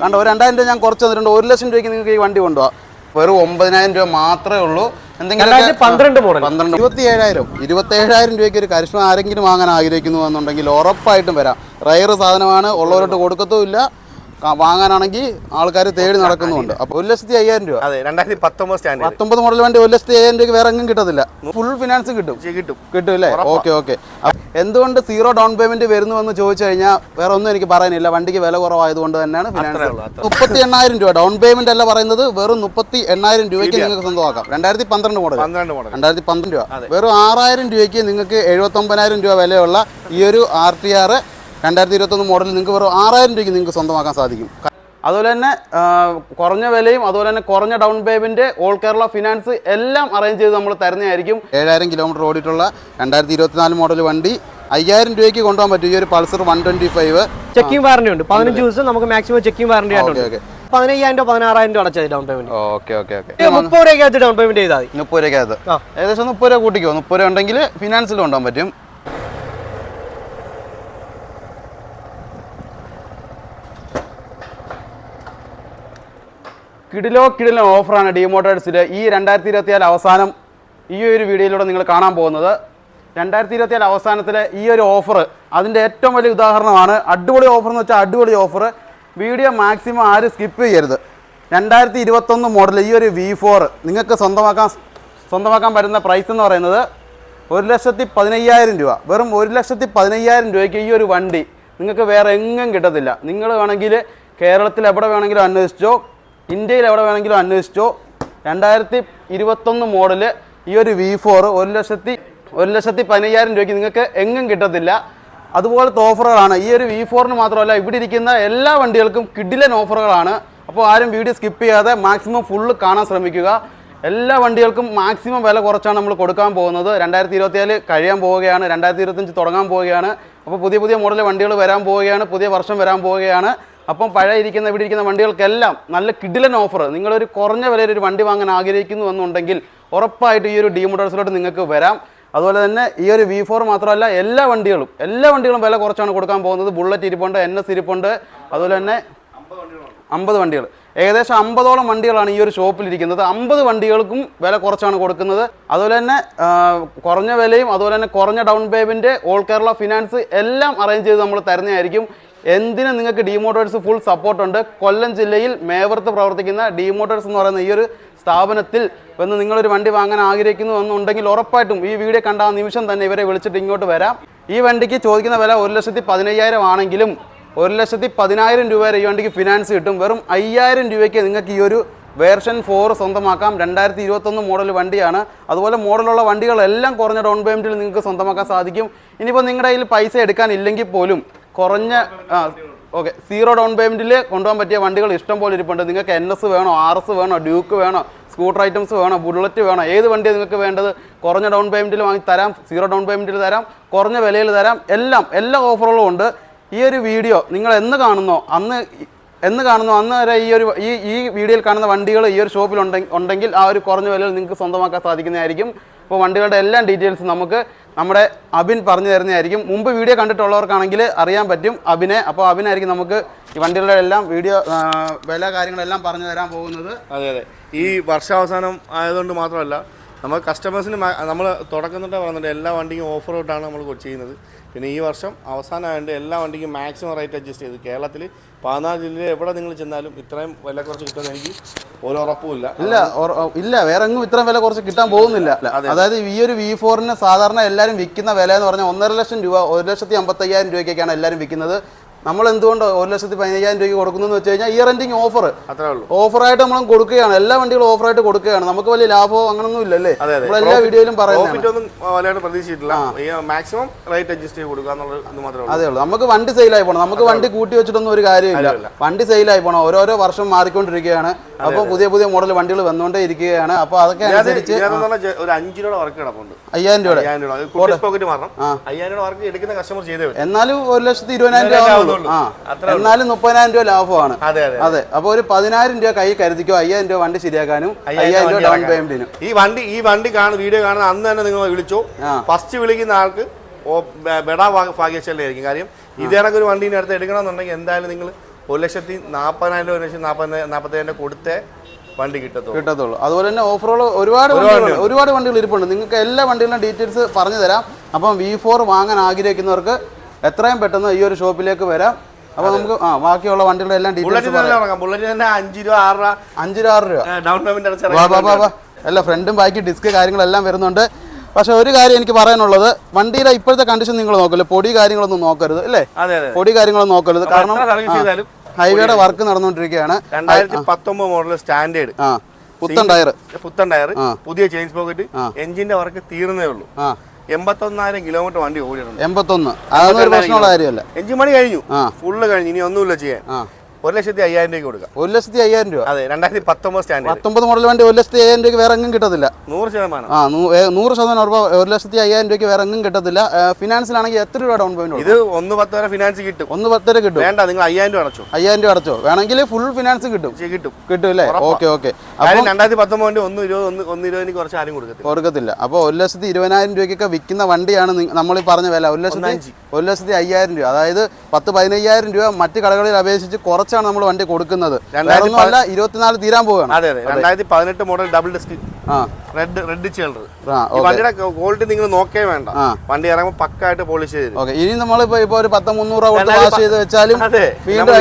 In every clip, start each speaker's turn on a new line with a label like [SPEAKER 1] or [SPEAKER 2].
[SPEAKER 1] കണ്ടോ ഒരു രണ്ടായിരം രൂപ ഞാൻ കുറച്ച് തന്നിട്ടുണ്ട്. ഒരു ലക്ഷം രൂപയ്ക്ക് നിങ്ങൾക്ക് ഈ വണ്ടി കൊണ്ടുപോകാം വെറും ഒമ്പതിനായിരം രൂപ മാത്രമേ ഉള്ളൂ.
[SPEAKER 2] എന്തെങ്കിലും പന്ത്രണ്ട്
[SPEAKER 1] പന്ത്രണ്ട് ഇരുപത്തി ഏഴായിരം ഇരുപത്തി ഏഴായിരം രൂപയ്ക്ക് ഒരു കരിഷ്മ ആരെങ്കിലും വാങ്ങാൻ ആഗ്രഹിക്കുന്നു എന്നുണ്ടെങ്കിൽ ഉറപ്പായിട്ടും വരാം. റയർ സാധനമാണ് ഉള്ളവരോട്ട് കൊടുക്കത്തുമില്ല. വാങ്ങാനാണെങ്കിൽ ആൾക്കാർ തേടി നടക്കുന്നുണ്ട്. അപ്പോൾ ഒരു ലക്ഷത്തി അയ്യായിരം രൂപ.
[SPEAKER 3] അതെ രണ്ടായിരത്തി പത്തൊമ്പത് സ്റ്റാൻഡ്
[SPEAKER 1] പത്തൊമ്പത് മോഡൽ വണ്ടി ഒരു ലക്ഷത്തി അയ്യായിരം രൂപ വേറെ എങ്ങും കിട്ടത്തില്ല. ഫുൾ ഫിനാൻസ് കിട്ടും.
[SPEAKER 3] കിട്ടും.
[SPEAKER 1] കിട്ടും അല്ലേ? Okay okay. എന്തുകൊണ്ട് സീറോ ഡൗൺ പേയ്മെന്റ് വരുന്നു എന്ന് ചോദിച്ചു കഴിഞ്ഞാൽ വേറെ ഒന്നും എനിക്ക് പറയാനില്ല. വണ്ടിക്ക് വില കുറവായതുകൊണ്ട് തന്നെയാണ് ഫിനാൻസ് മുപ്പത്തി എണ്ണായിരം രൂപ. ഡൗൺ പേയ്മെന്റ് അല്ല പറയുന്നത് വെറും മുപ്പത്തി എണ്ണായിരം രൂപയ്ക്ക് നിങ്ങൾക്ക് സ്വന്തമാക്കാം. രണ്ടായിരത്തി പന്ത്രണ്ട് മോഡൽ രണ്ടായിരത്തി പന്ത്രണ്ട് രൂപ. വെറും ആറായിരം രൂപയ്ക്ക് നിങ്ങൾക്ക് എഴുപത്തൊമ്പതിനായിരം രൂപ വിലയുള്ള ഈ ഒരു ആർ ടി ആർ രണ്ടായിരത്തി ഇരുപത്തൊന്ന് മോഡൽ നിങ്ങൾക്ക് വെറും ആറായിരം രൂപയ്ക്ക് നിങ്ങൾക്ക് സ്വന്തമാക്കാൻ സാധിക്കും. അതുപോലെ തന്നെ കുറഞ്ഞ വിലയും അതുപോലെ തന്നെ കുറഞ്ഞ down payment all Kerala finance എല്ലാം അറേഞ്ച് ചെയ്ത് നമ്മൾ തരുന്നതായിരിക്കും. ഏഴായിരം കിലോമീറ്റർ ഓടിയിട്ടുള്ള രണ്ടായിരത്തി ഇരുപത്തിനാല് മോഡൽ വണ്ടി അയ്യായിരം രൂപയ്ക്ക് കൊണ്ടുപോകാൻ പറ്റും. ഈ ഒരു Pulsar one twenty five
[SPEAKER 2] checking warranty ഉണ്ട് പതിനഞ്ച് ദിവസം നമുക്ക് മാക്സിമം ചെക്കിംഗ് വാറന്റി
[SPEAKER 1] ഓക്കെ
[SPEAKER 2] ആയിട്ടുണ്ട് പതിനയ്യായിരം രൂപ പതിനാറായിരം രൂപ അടച്ചത് down payment
[SPEAKER 1] okay okay okay.
[SPEAKER 2] മുപ്പത് രൂപയ്ക്കകത്ത് ഡൗൺ പേയ്മെന്റ് ചെയ്താൽ മതി.
[SPEAKER 1] മുപ്പത് രൂപയ്ക്കകത്ത്. ഏകദേശം മുപ്പത് രൂപ കൂട്ടിക്കോ. മുപ്പത് രൂപ ഉണ്ടെങ്കിൽ ഫിനാൻസിൽ കൊണ്ടുപോകാൻ പറ്റും. കിടിലോ കിടിലോ ഓഫറാണ് ഡി മോട്ടോഴ്സിൽ ഈ രണ്ടായിരത്തി ഇരുപത്തിയാൽ അവസാനം ഈ ഒരു വീഡിയോയിലൂടെ നിങ്ങൾ കാണാൻ പോകുന്നത്. രണ്ടായിരത്തി ഇരുപത്തിയാൽ അവസാനത്തിലെ ഈ ഒരു ഓഫർ അതിന്റെ ഏറ്റവും വലിയ ഉദാഹരണമാണ്. അടിപൊളി ഓഫർ എന്ന് വെച്ചാൽ അടിപൊളി ഓഫർ വീഡിയോ മാക്സിമം ആരും സ്കിപ്പ് ചെയ്യരുത്. രണ്ടായിരത്തി ഇരുപത്തൊന്ന് മോഡൽ ഈ ഒരു വി ഫോർ നിങ്ങൾക്ക് സ്വന്തമാക്കാൻ സ്വന്തമാക്കാൻ പറ്റുന്ന പ്രൈസ് എന്ന് പറയുന്നത് ഒരു ലക്ഷത്തി പതിനയ്യായിരം രൂപ. വെറും ഒരു ലക്ഷത്തി പതിനയ്യായിരം രൂപയ്ക്ക് ഈ ഒരു വണ്ടി നിങ്ങൾക്ക് വേറെ എങ്ങും കിട്ടത്തില്ല. നിങ്ങൾ വേണമെങ്കിൽ കേരളത്തിൽ എവിടെ വേണമെങ്കിലും അന്വേഷിച്ചോ ഇന്ത്യയിൽ എവിടെ വേണമെങ്കിലും അന്വേഷിച്ചോ. രണ്ടായിരത്തി ഇരുപത്തൊന്ന് മോഡൽ ഈ ഒരു വി ഫോർ ഒരു ലക്ഷത്തി ഒരു ലക്ഷത്തി പതിനയ്യായിരം രൂപയ്ക്ക് നിങ്ങൾക്ക് എങ്ങും കിട്ടത്തില്ല. അതുപോലത്തെ ഓഫറുകളാണ്. ഈ ഒരു വി ഫോറിന് മാത്രമല്ല ഇവിടെ ഇരിക്കുന്ന എല്ലാ വണ്ടികൾക്കും കിഡിലൻ ഓഫറുകളാണ്. അപ്പോൾ ആരും വീഡിയോ സ്കിപ്പ് ചെയ്യാതെ മാക്സിമം ഫുള്ള് കാണാൻ ശ്രമിക്കുക. എല്ലാ വണ്ടികൾക്കും മാക്സിമം വില കുറച്ചാണ് നമ്മൾ കൊടുക്കാൻ പോകുന്നത്. രണ്ടായിരത്തി ഇരുപത്തിയാൽ കഴിയാൻ പോവുകയാണ്. രണ്ടായിരത്തി ഇരുപത്തഞ്ച് തുടങ്ങാൻ പോവുകയാണ്. അപ്പോൾ പുതിയ പുതിയ മോഡൽ വണ്ടികൾ വരാൻ പോവുകയാണ്. പുതിയ വർഷം വരാൻ പോവുകയാണ്. അപ്പം പഴയ ഇരിക്കുന്ന ഇവിടെ ഇരിക്കുന്ന വണ്ടികൾക്കെല്ലാം നല്ല കിഡിലൻ ഓഫർ നിങ്ങളൊരു കുറഞ്ഞ വിലയിൽ ഒരു വണ്ടി വാങ്ങാൻ ആഗ്രഹിക്കുന്നു എന്നുണ്ടെങ്കിൽ ഉറപ്പായിട്ട് ഈ ഒരു ഡി മോട്ടോഴ്സിലോട്ട് നിങ്ങൾക്ക് വരാം. അതുപോലെ തന്നെ ഈ ഒരു വി ഫോർ മാത്രമല്ല എല്ലാ വണ്ടികളും എല്ലാ വണ്ടികളും വില കുറച്ചാണ് കൊടുക്കാൻ പോകുന്നത്. ബുള്ളറ്റ് ഇരിപ്പുണ്ട് എൻ എസ് ഇരിപ്പുണ്ട് അതുപോലെ തന്നെ അമ്പത് വണ്ടികൾ. ഏകദേശം അമ്പതോളം വണ്ടികളാണ് ഈ ഒരു ഷോപ്പിൽ ഇരിക്കുന്നത് അമ്പത് വണ്ടികൾക്കും വില കുറച്ചാണ് കൊടുക്കുന്നത്. അതുപോലെ തന്നെ കുറഞ്ഞ വിലയും അതുപോലെ തന്നെ കുറഞ്ഞ down payment all Kerala finance എല്ലാം അറേഞ്ച് ചെയ്ത് നമ്മൾ തരുന്നതായിരിക്കും. എന്തിനും നിങ്ങൾക്ക് ഡിമോട്ടേഴ്സ് ഫുൾ സപ്പോർട്ടുണ്ട് കൊല്ലം ജില്ലയിൽ മേവർത്ത് പ്രവർത്തിക്കുന്ന ഡിമോട്ടേഴ്സ് എന്ന് പറയുന്ന ഈ ഒരു സ്ഥാപനത്തിൽ വന്ന് നിങ്ങളൊരു വണ്ടി വാങ്ങാൻ ആഗ്രഹിക്കുന്നു എന്നുണ്ടെങ്കിൽ ഉറപ്പായിട്ടും ഈ വീഡിയോ കണ്ട ആ നിമിഷം തന്നെ ഇവരെ വിളിച്ചിട്ട് ഇങ്ങോട്ട് വരാം. ഈ വണ്ടിക്ക് ചോദിക്കുന്ന വില ഒരു ലക്ഷത്തി പതിനയ്യായിരം ആണെങ്കിലും ഒരു ലക്ഷത്തി പതിനായിരം രൂപ വരെ ഈ വണ്ടിക്ക് ഫിനാൻസ് കിട്ടും. വെറും അയ്യായിരം രൂപയ്ക്ക് നിങ്ങൾക്ക് ഈ ഒരു വേർഷൻ ഫോർ സ്വന്തമാക്കാം. രണ്ടായിരത്തി ഇരുപത്തൊന്ന് മോഡൽ വണ്ടിയാണ്. അതുപോലെ മോഡലുള്ള വണ്ടികളെല്ലാം കുറഞ്ഞ ഡൗൺ പേയ്മെന്റിൽ നിങ്ങൾക്ക് സ്വന്തമാക്കാൻ സാധിക്കും. ഇനിയിപ്പോൾ നിങ്ങളുടെ കയ്യിൽ പൈസ എടുക്കാനില്ലെങ്കിൽ പോലും കുറഞ്ഞ ആ ഓക്കെ. സീറോ ഡൗൺ പേയ്മെന്റിൽ കൊണ്ടുപോകാൻ പറ്റിയ വണ്ടികൾ ഇഷ്ടം പോലെ ഇരിപ്പുണ്ട്. നിങ്ങൾക്ക് എൻ എസ് വേണോ ആർ എസ് വേണോ ഡ്യൂക്ക് വേണോ സ്കൂട്ടർ ഐറ്റംസ് വേണോ ബുള്ളറ്റ് വേണോ ഏത് വണ്ടിയാണ് നിങ്ങൾക്ക് വേണ്ടത്? കുറഞ്ഞ ഡൗൺ പേയ്മെന്റിൽ വാങ്ങി തരാം സീറോ ഡൗൺ പേയ്മെന്റിൽ തരാം കുറഞ്ഞ വിലയിൽ തരാം എല്ലാം എല്ലാ ഓഫറുകളും ഉണ്ട്. ഈ ഒരു വീഡിയോ നിങ്ങൾ എന്ന് കാണുന്നോ അന്ന് എന്ന് കാണുന്നു അന്ന് വരെ ഈ ഒരു ഈ ഈ വീഡിയോയിൽ കാണുന്ന വണ്ടികൾ ഈ ഒരു ഷോപ്പിൽ ഉണ്ടെങ്കിൽ ഉണ്ടെങ്കിൽ ആ ഒരു കുറഞ്ഞ വിലയിൽ നിങ്ങൾക്ക് സ്വന്തമാക്കാൻ സാധിക്കുന്നതായിരിക്കും. അപ്പോൾ വണ്ടികളുടെ എല്ലാ ഡീറ്റെയിൽസ് നമുക്ക് നമ്മുടെ അബിൻ പറഞ്ഞു തരുന്നതായിരിക്കും. മുമ്പ് വീഡിയോ കണ്ടിട്ടുള്ളവർക്കാണെങ്കിൽ അറിയാൻ പറ്റും അബിനെ. അപ്പോൾ അബിനായിരിക്കും നമുക്ക് ഈ വണ്ടികളുടെ എല്ലാം വീഡിയോ വില കാര്യങ്ങളെല്ലാം പറഞ്ഞു തരാൻ പോകുന്നത്.
[SPEAKER 3] അതെ അതെ. ഈ വർഷാവസാനം ആയതുകൊണ്ട് മാത്രമല്ല നമ്മൾ കസ്റ്റമേഴ്സിന് നമ്മൾ തുടക്കം തൊട്ടേ പറഞ്ഞിട്ട് എല്ലാ വണ്ടിക്കും ഓഫർ ഔട്ടാണ് നമ്മൾ ചെയ്യുന്നത്. പിന്നെ ഈ വർഷം അവസാനമായതുകൊണ്ട് എല്ലാ വണ്ടിക്കും മാക്സിമം റേറ്റ് അഡ്ജസ്റ്റ് ചെയ്ത്. കേരളത്തിൽ പതിനാല് ജില്ലയിൽ എവിടെ നിങ്ങൾ ചെന്നാലും ഇത്രയും വില കുറച്ച് കിട്ടുന്ന എനിക്ക് ഒരു ഉറപ്പുമില്ല.
[SPEAKER 1] ഇല്ല ഇല്ല വേറെ എങ്ങും ഇത്രയും വില കുറച്ച് കിട്ടാൻ പോകുന്നില്ല. അതായത് ഈ ഒരു വി ഫോറിന് സാധാരണ എല്ലാവരും വിൽക്കുന്ന വില എന്ന് പറഞ്ഞാൽ ഒന്നര ലക്ഷം രൂപ ഒരു ലക്ഷത്തി അമ്പത്തയ്യായിരം രൂപയ്ക്കൊക്കെയാണ് എല്ലാവരും വിൽക്കുന്നത്. നമ്മൾ എന്തുകൊണ്ട് ഒരു ലക്ഷത്തി പതിനയ്യായിരം രൂപയ്ക്ക് കൊടുക്കുന്നു വെച്ച് കഴിഞ്ഞാൽ ഇയർ എൻഡിങ് ഓഫർ ഓഫറായിട്ട് നമ്മൾ കൊടുക്കുകയാണ്. എല്ലാ വണ്ടികളും ഓഫറായിട്ട് കൊടുക്കുകയാണ്. നമുക്ക് വലിയ ലാഭമോ അങ്ങനൊന്നും ഇല്ലല്ലേ? നമ്മൾ എല്ലാ വീഡിയോയിലും പറയുന്നത് അതേ ഉള്ളൂ. നമുക്ക് വണ്ടി സെയിലായി പോകണം നമുക്ക് വണ്ടി കൂട്ടി വെച്ചിട്ടൊന്നും ഒരു കാര്യമില്ല. വണ്ടി സെയിലായി പോകണം ഓരോരോ വർഷം മാറിക്കൊണ്ടിരിക്കുകയാണ്. അപ്പൊ പുതിയ പുതിയ മോഡൽ വണ്ടികൾ വന്നുകൊണ്ടേ ഇരിക്കുകയാണ്. അപ്പൊ അതൊക്കെ അനുസരിച്ച്
[SPEAKER 3] ഒരു അഞ്ച് രൂപ വർക്ക് കിടപ്പുണ്ട്.
[SPEAKER 1] അയ്യായിരം രൂപ.
[SPEAKER 3] അയ്യായിരം രൂപ വർക്ക് എടുക്കുന്ന കസ്റ്റമർ ചെയ്തേ
[SPEAKER 1] എന്നാലും ഒരു ലക്ഷത്തി ഇരുപതിനായിരം രൂപ എന്നാലും മുപ്പതിനായിരം രൂപ ലാഭമാണ്.
[SPEAKER 3] അതെ
[SPEAKER 1] അപ്പോൾ ഒരു പതിനായിരം രൂപ കൈ കരുതിക്കോ അയ്യായിരം രൂപ വണ്ടി ശരിയാക്കാനും അയ്യായിരം രൂപ ഡൗൺ പേയ്മെന്റിനും
[SPEAKER 3] ഈ വണ്ടി ഈ വണ്ടി കാണുന്ന വീഡിയോ കാണുന്ന അന്ന് തന്നെ നിങ്ങൾ വിളിച്ചോ. ഫസ്റ്റ് വിളിക്കുന്ന ആൾക്ക് ബെടാ ഭാഗ്യശാലി കാര്യം ഇതേ ഒരു വണ്ടി അടുത്ത് എടുക്കണമെന്നുണ്ടെങ്കിൽ എന്തായാലും നിങ്ങൾ ഒരു ലക്ഷത്തി നാൽപ്പതിനായിരം ഒരു ലക്ഷത്തി നാൽപ്പത് നാൽപ്പത്തേഴിന്റെ കൊടുത്തേ വണ്ടി കിട്ടത്തുള്ളൂ.
[SPEAKER 1] കിട്ടത്തുള്ളൂ. അതുപോലെ തന്നെ ഓഫറുകൾ ഒരുപാട് വണ്ടികൾ ഒരുപാട് വണ്ടികൾ ഇരിപ്പുണ്ട്. നിങ്ങൾക്ക് എല്ലാ വണ്ടികളുടെ ഡീറ്റെയിൽസ് പറഞ്ഞു തരാം അപ്പം വി ഫോർ വാങ്ങാൻ ആഗ്രഹിക്കുന്നവർക്ക് എത്രയും പെട്ടെന്ന് ഈ ഒരു ഷോപ്പിലേക്ക് വരാം. അപ്പൊ നമുക്ക് ആ ബാക്കിയുള്ള വണ്ടികളുടെ എല്ലാം ഡീറ്റെയിൽസ്
[SPEAKER 3] ബുള്ളറ്റ് തന്നെ അഞ്ച് രൂപ ആറ് രൂപ.
[SPEAKER 1] അഞ്ച് രൂപ ആറ്
[SPEAKER 3] ഡൗൺ പേയ്മെന്റ്
[SPEAKER 1] അല്ല ഫ്രണ്ടും ബാക്കി ഡിസ്ക് കാര്യങ്ങളെല്ലാം വരുന്നുണ്ട്. പക്ഷെ ഒരു കാര്യം എനിക്ക് പറയാനുള്ളത്. വണ്ടിയുടെ ഇപ്പോഴത്തെ കണ്ടീഷൻ നിങ്ങൾ നോക്കല്ലോ. പൊടി കാര്യങ്ങളൊന്നും നോക്കരുത് അല്ലേ? പൊടി കാര്യങ്ങളൊന്നും നോക്കരുത്. കാരണം ഹൈവേയുടെ വർക്ക് നടന്നുകൊണ്ടിരിക്കുകയാണ്.
[SPEAKER 3] രണ്ടായിരത്തി പത്തൊമ്പത് മോഡൽ സ്റ്റാൻഡേർഡ്
[SPEAKER 1] പുത്തൻ ടയർ
[SPEAKER 3] പുത്തൻ ടയർ പുതിയ ചെയിൻസ് പോക്കറ്റ് എഞ്ചിന്റെ വർക്ക് തീർന്നേ ഉള്ളൂ. എൺപത്തൊന്നായിരം കിലോമീറ്റർ വണ്ടി ഓടിയിട്ടുണ്ട്.
[SPEAKER 1] എൺപത്തൊന്ന്. അതൊന്നും ഒരു പ്രശ്നമുള്ള കാര്യമല്ല.
[SPEAKER 3] എഞ്ചിൻ പണി കഴിഞ്ഞു. ഫുള്ള് കഴിഞ്ഞു. ഇനി ഒന്നുമില്ല ചെയ്യാൻ. ഒരു ലക്ഷത്തി അയ്യായിരം രൂപയ്ക്ക് കൊടുക്കാം.
[SPEAKER 1] ഒരു ലക്ഷത്തി അയ്യായിരം രൂപ?
[SPEAKER 3] അതെ രണ്ടായിരത്തി പത്തൊമ്പത് സ്റ്റാൻഡേർഡ്.
[SPEAKER 1] പത്തൊമ്പത് മോഡൽ വണ്ടി ഒരു ലക്ഷത്തി അയ്യായിരം രൂപയ്ക്ക് വേറെ എങ്ങും കിട്ടത്തില്ല.
[SPEAKER 3] നൂറ് ശതമാനം.
[SPEAKER 1] ആ നൂറ് ശതമാനം ഉറപ്പ് ഒരു ലക്ഷത്തി അയ്യായിരം രൂപയ്ക്ക് വേറെ എങ്ങും കിട്ടത്തില്ല. ഫിനാൻസിലാണെങ്കിൽ എത്ര രൂപ ഡൗൺ പേയ്മെന്റ്
[SPEAKER 3] ഇത് ഒന്ന് പത്ത് വരെ ഫിനാൻസ് കിട്ടും.
[SPEAKER 1] ഒന്ന് പത്ത് വരെ കിട്ടും.
[SPEAKER 3] വേണ്ട നിങ്ങൾ അയ്യായിരം രൂപ അടച്ചു.
[SPEAKER 1] അയ്യായിരം രൂപ അടച്ചോ? വേണമെങ്കിൽ ഫുൾ ഫിനാൻസ് കിട്ടും.
[SPEAKER 3] കിട്ടും.
[SPEAKER 1] കിട്ടും അല്ലേ? Okay okay.
[SPEAKER 3] രണ്ടായിരത്തി പത്തൊമ്പതിന്റെ ഒന്ന് ഇരുപത് ഒന്ന് ഒന്ന് ഇരുപതിന് കുറച്ച് ആരും കൊടുക്കത്തില്ല.
[SPEAKER 1] കൊടുക്കത്തില്ല. അപ്പോൾ ഒരു ലക്ഷത്തി ഇരുപതിനായിരം രൂപയ്ക്കൊക്കെ വിൽക്കുന്ന വണ്ടിയാണ് നമ്മൾ ഈ പറഞ്ഞ വില. ഒരു ലക്ഷത്തി ഒരു ലക്ഷത്തി അയ്യായിരം രൂപ. അതായത് പത്ത് പതിനയ്യായിരം രൂപ മറ്റ് കടകളിൽ അപേക്ഷിച്ച് കുറച്ചാണ് നമ്മൾ വണ്ടി കൊടുക്കുന്നത്. അല്ല ഇരുപത്തിനാല് തീരാൻ പോവുകയാണ്.
[SPEAKER 3] അതെ അതെ. രണ്ടായിരത്തി പതിനെട്ട് model double disc red red ഈ വണ്ടിയുടെ ക്വാളിറ്റി നിങ്ങൾ നോക്കേ വേണ്ട. വണ്ടി ഇറങ്ങുമ്പോൾ പക്കായിട്ട് പോളിഷ് ചെയ്ത്.
[SPEAKER 1] ഓക്കെ ഇനി നമ്മളിപ്പോൾ ഇപ്പൊ ഒരു പത്ത് മുന്നൂറ് കൊടുത്ത് വാഷ് ചെയ്ത് വെച്ചാലും വീണ്ടും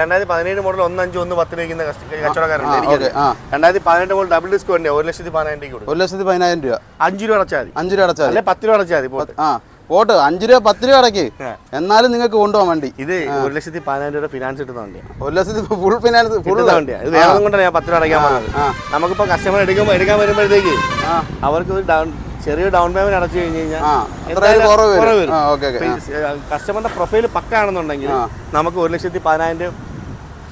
[SPEAKER 3] രണ്ടായിരത്തി പതിനേഴ് മോഡൽ ഒന്നഞ്ച് ഒന്ന് കച്ചവടക്കാരുണ്ട്.
[SPEAKER 1] ആ
[SPEAKER 3] എനിക്കത്
[SPEAKER 1] ഓക്കെ ആ.
[SPEAKER 3] രണ്ടായിരത്തി പതിനെട്ട് മോഡൽ ഡബിൾ ഡിസ്ക് വേണ്ടി ഒരു ലക്ഷത്തി പതിനായിരം രൂപ
[SPEAKER 1] ഒരു ലക്ഷത്തി പതിനായിരം രൂപ.
[SPEAKER 3] അഞ്ച് രൂപ അടച്ചാൽ
[SPEAKER 1] അഞ്ച് രൂപ അടച്ചാൽ
[SPEAKER 3] അല്ലെ പത്ത് രൂപ അടച്ചാൽ മതി
[SPEAKER 1] ആ. പോട്ട് അഞ്ച് രൂപ പത്ത് രൂപ
[SPEAKER 3] അടക്കി.
[SPEAKER 1] എന്നാലും നിങ്ങൾക്ക് കൊണ്ടുപോകാൻ വണ്ടി.
[SPEAKER 3] ഇത് ഒരു ലക്ഷത്തി പതിനായിരം രൂപ ഫിനാൻസ് കിട്ടുന്ന വണ്ടിയാണ്
[SPEAKER 1] ഒരു ലക്ഷത്തി ഫുൾ ഫിനാൻസ് ഫുൾ
[SPEAKER 3] വണ്ടിയാണ് ഇത് വേറെ കൊണ്ടാണ് ഞാൻ പത്ത് രൂപ അടയ്ക്കാൻ പറഞ്ഞത്.
[SPEAKER 1] നമുക്കിപ്പോ
[SPEAKER 3] നമുക്കിപ്പോൾ കസ്റ്റമർ എടുക്കുമ്പോൾ എടുക്കാൻ വരുമ്പോഴത്തേക്ക് അവർക്ക് ഒരു ഡൗൺ ചെറിയ ഡൗൺ പേയ്മെന്റ് അടച്ചു കഴിഞ്ഞ് കഴിഞ്ഞാൽ കസ്റ്റമറിന്റെ പ്രൊഫൈൽ പക്ക ആണെന്നുണ്ടെങ്കിൽ നമുക്ക് ഒരു ലക്ഷത്തി പതിനായിരം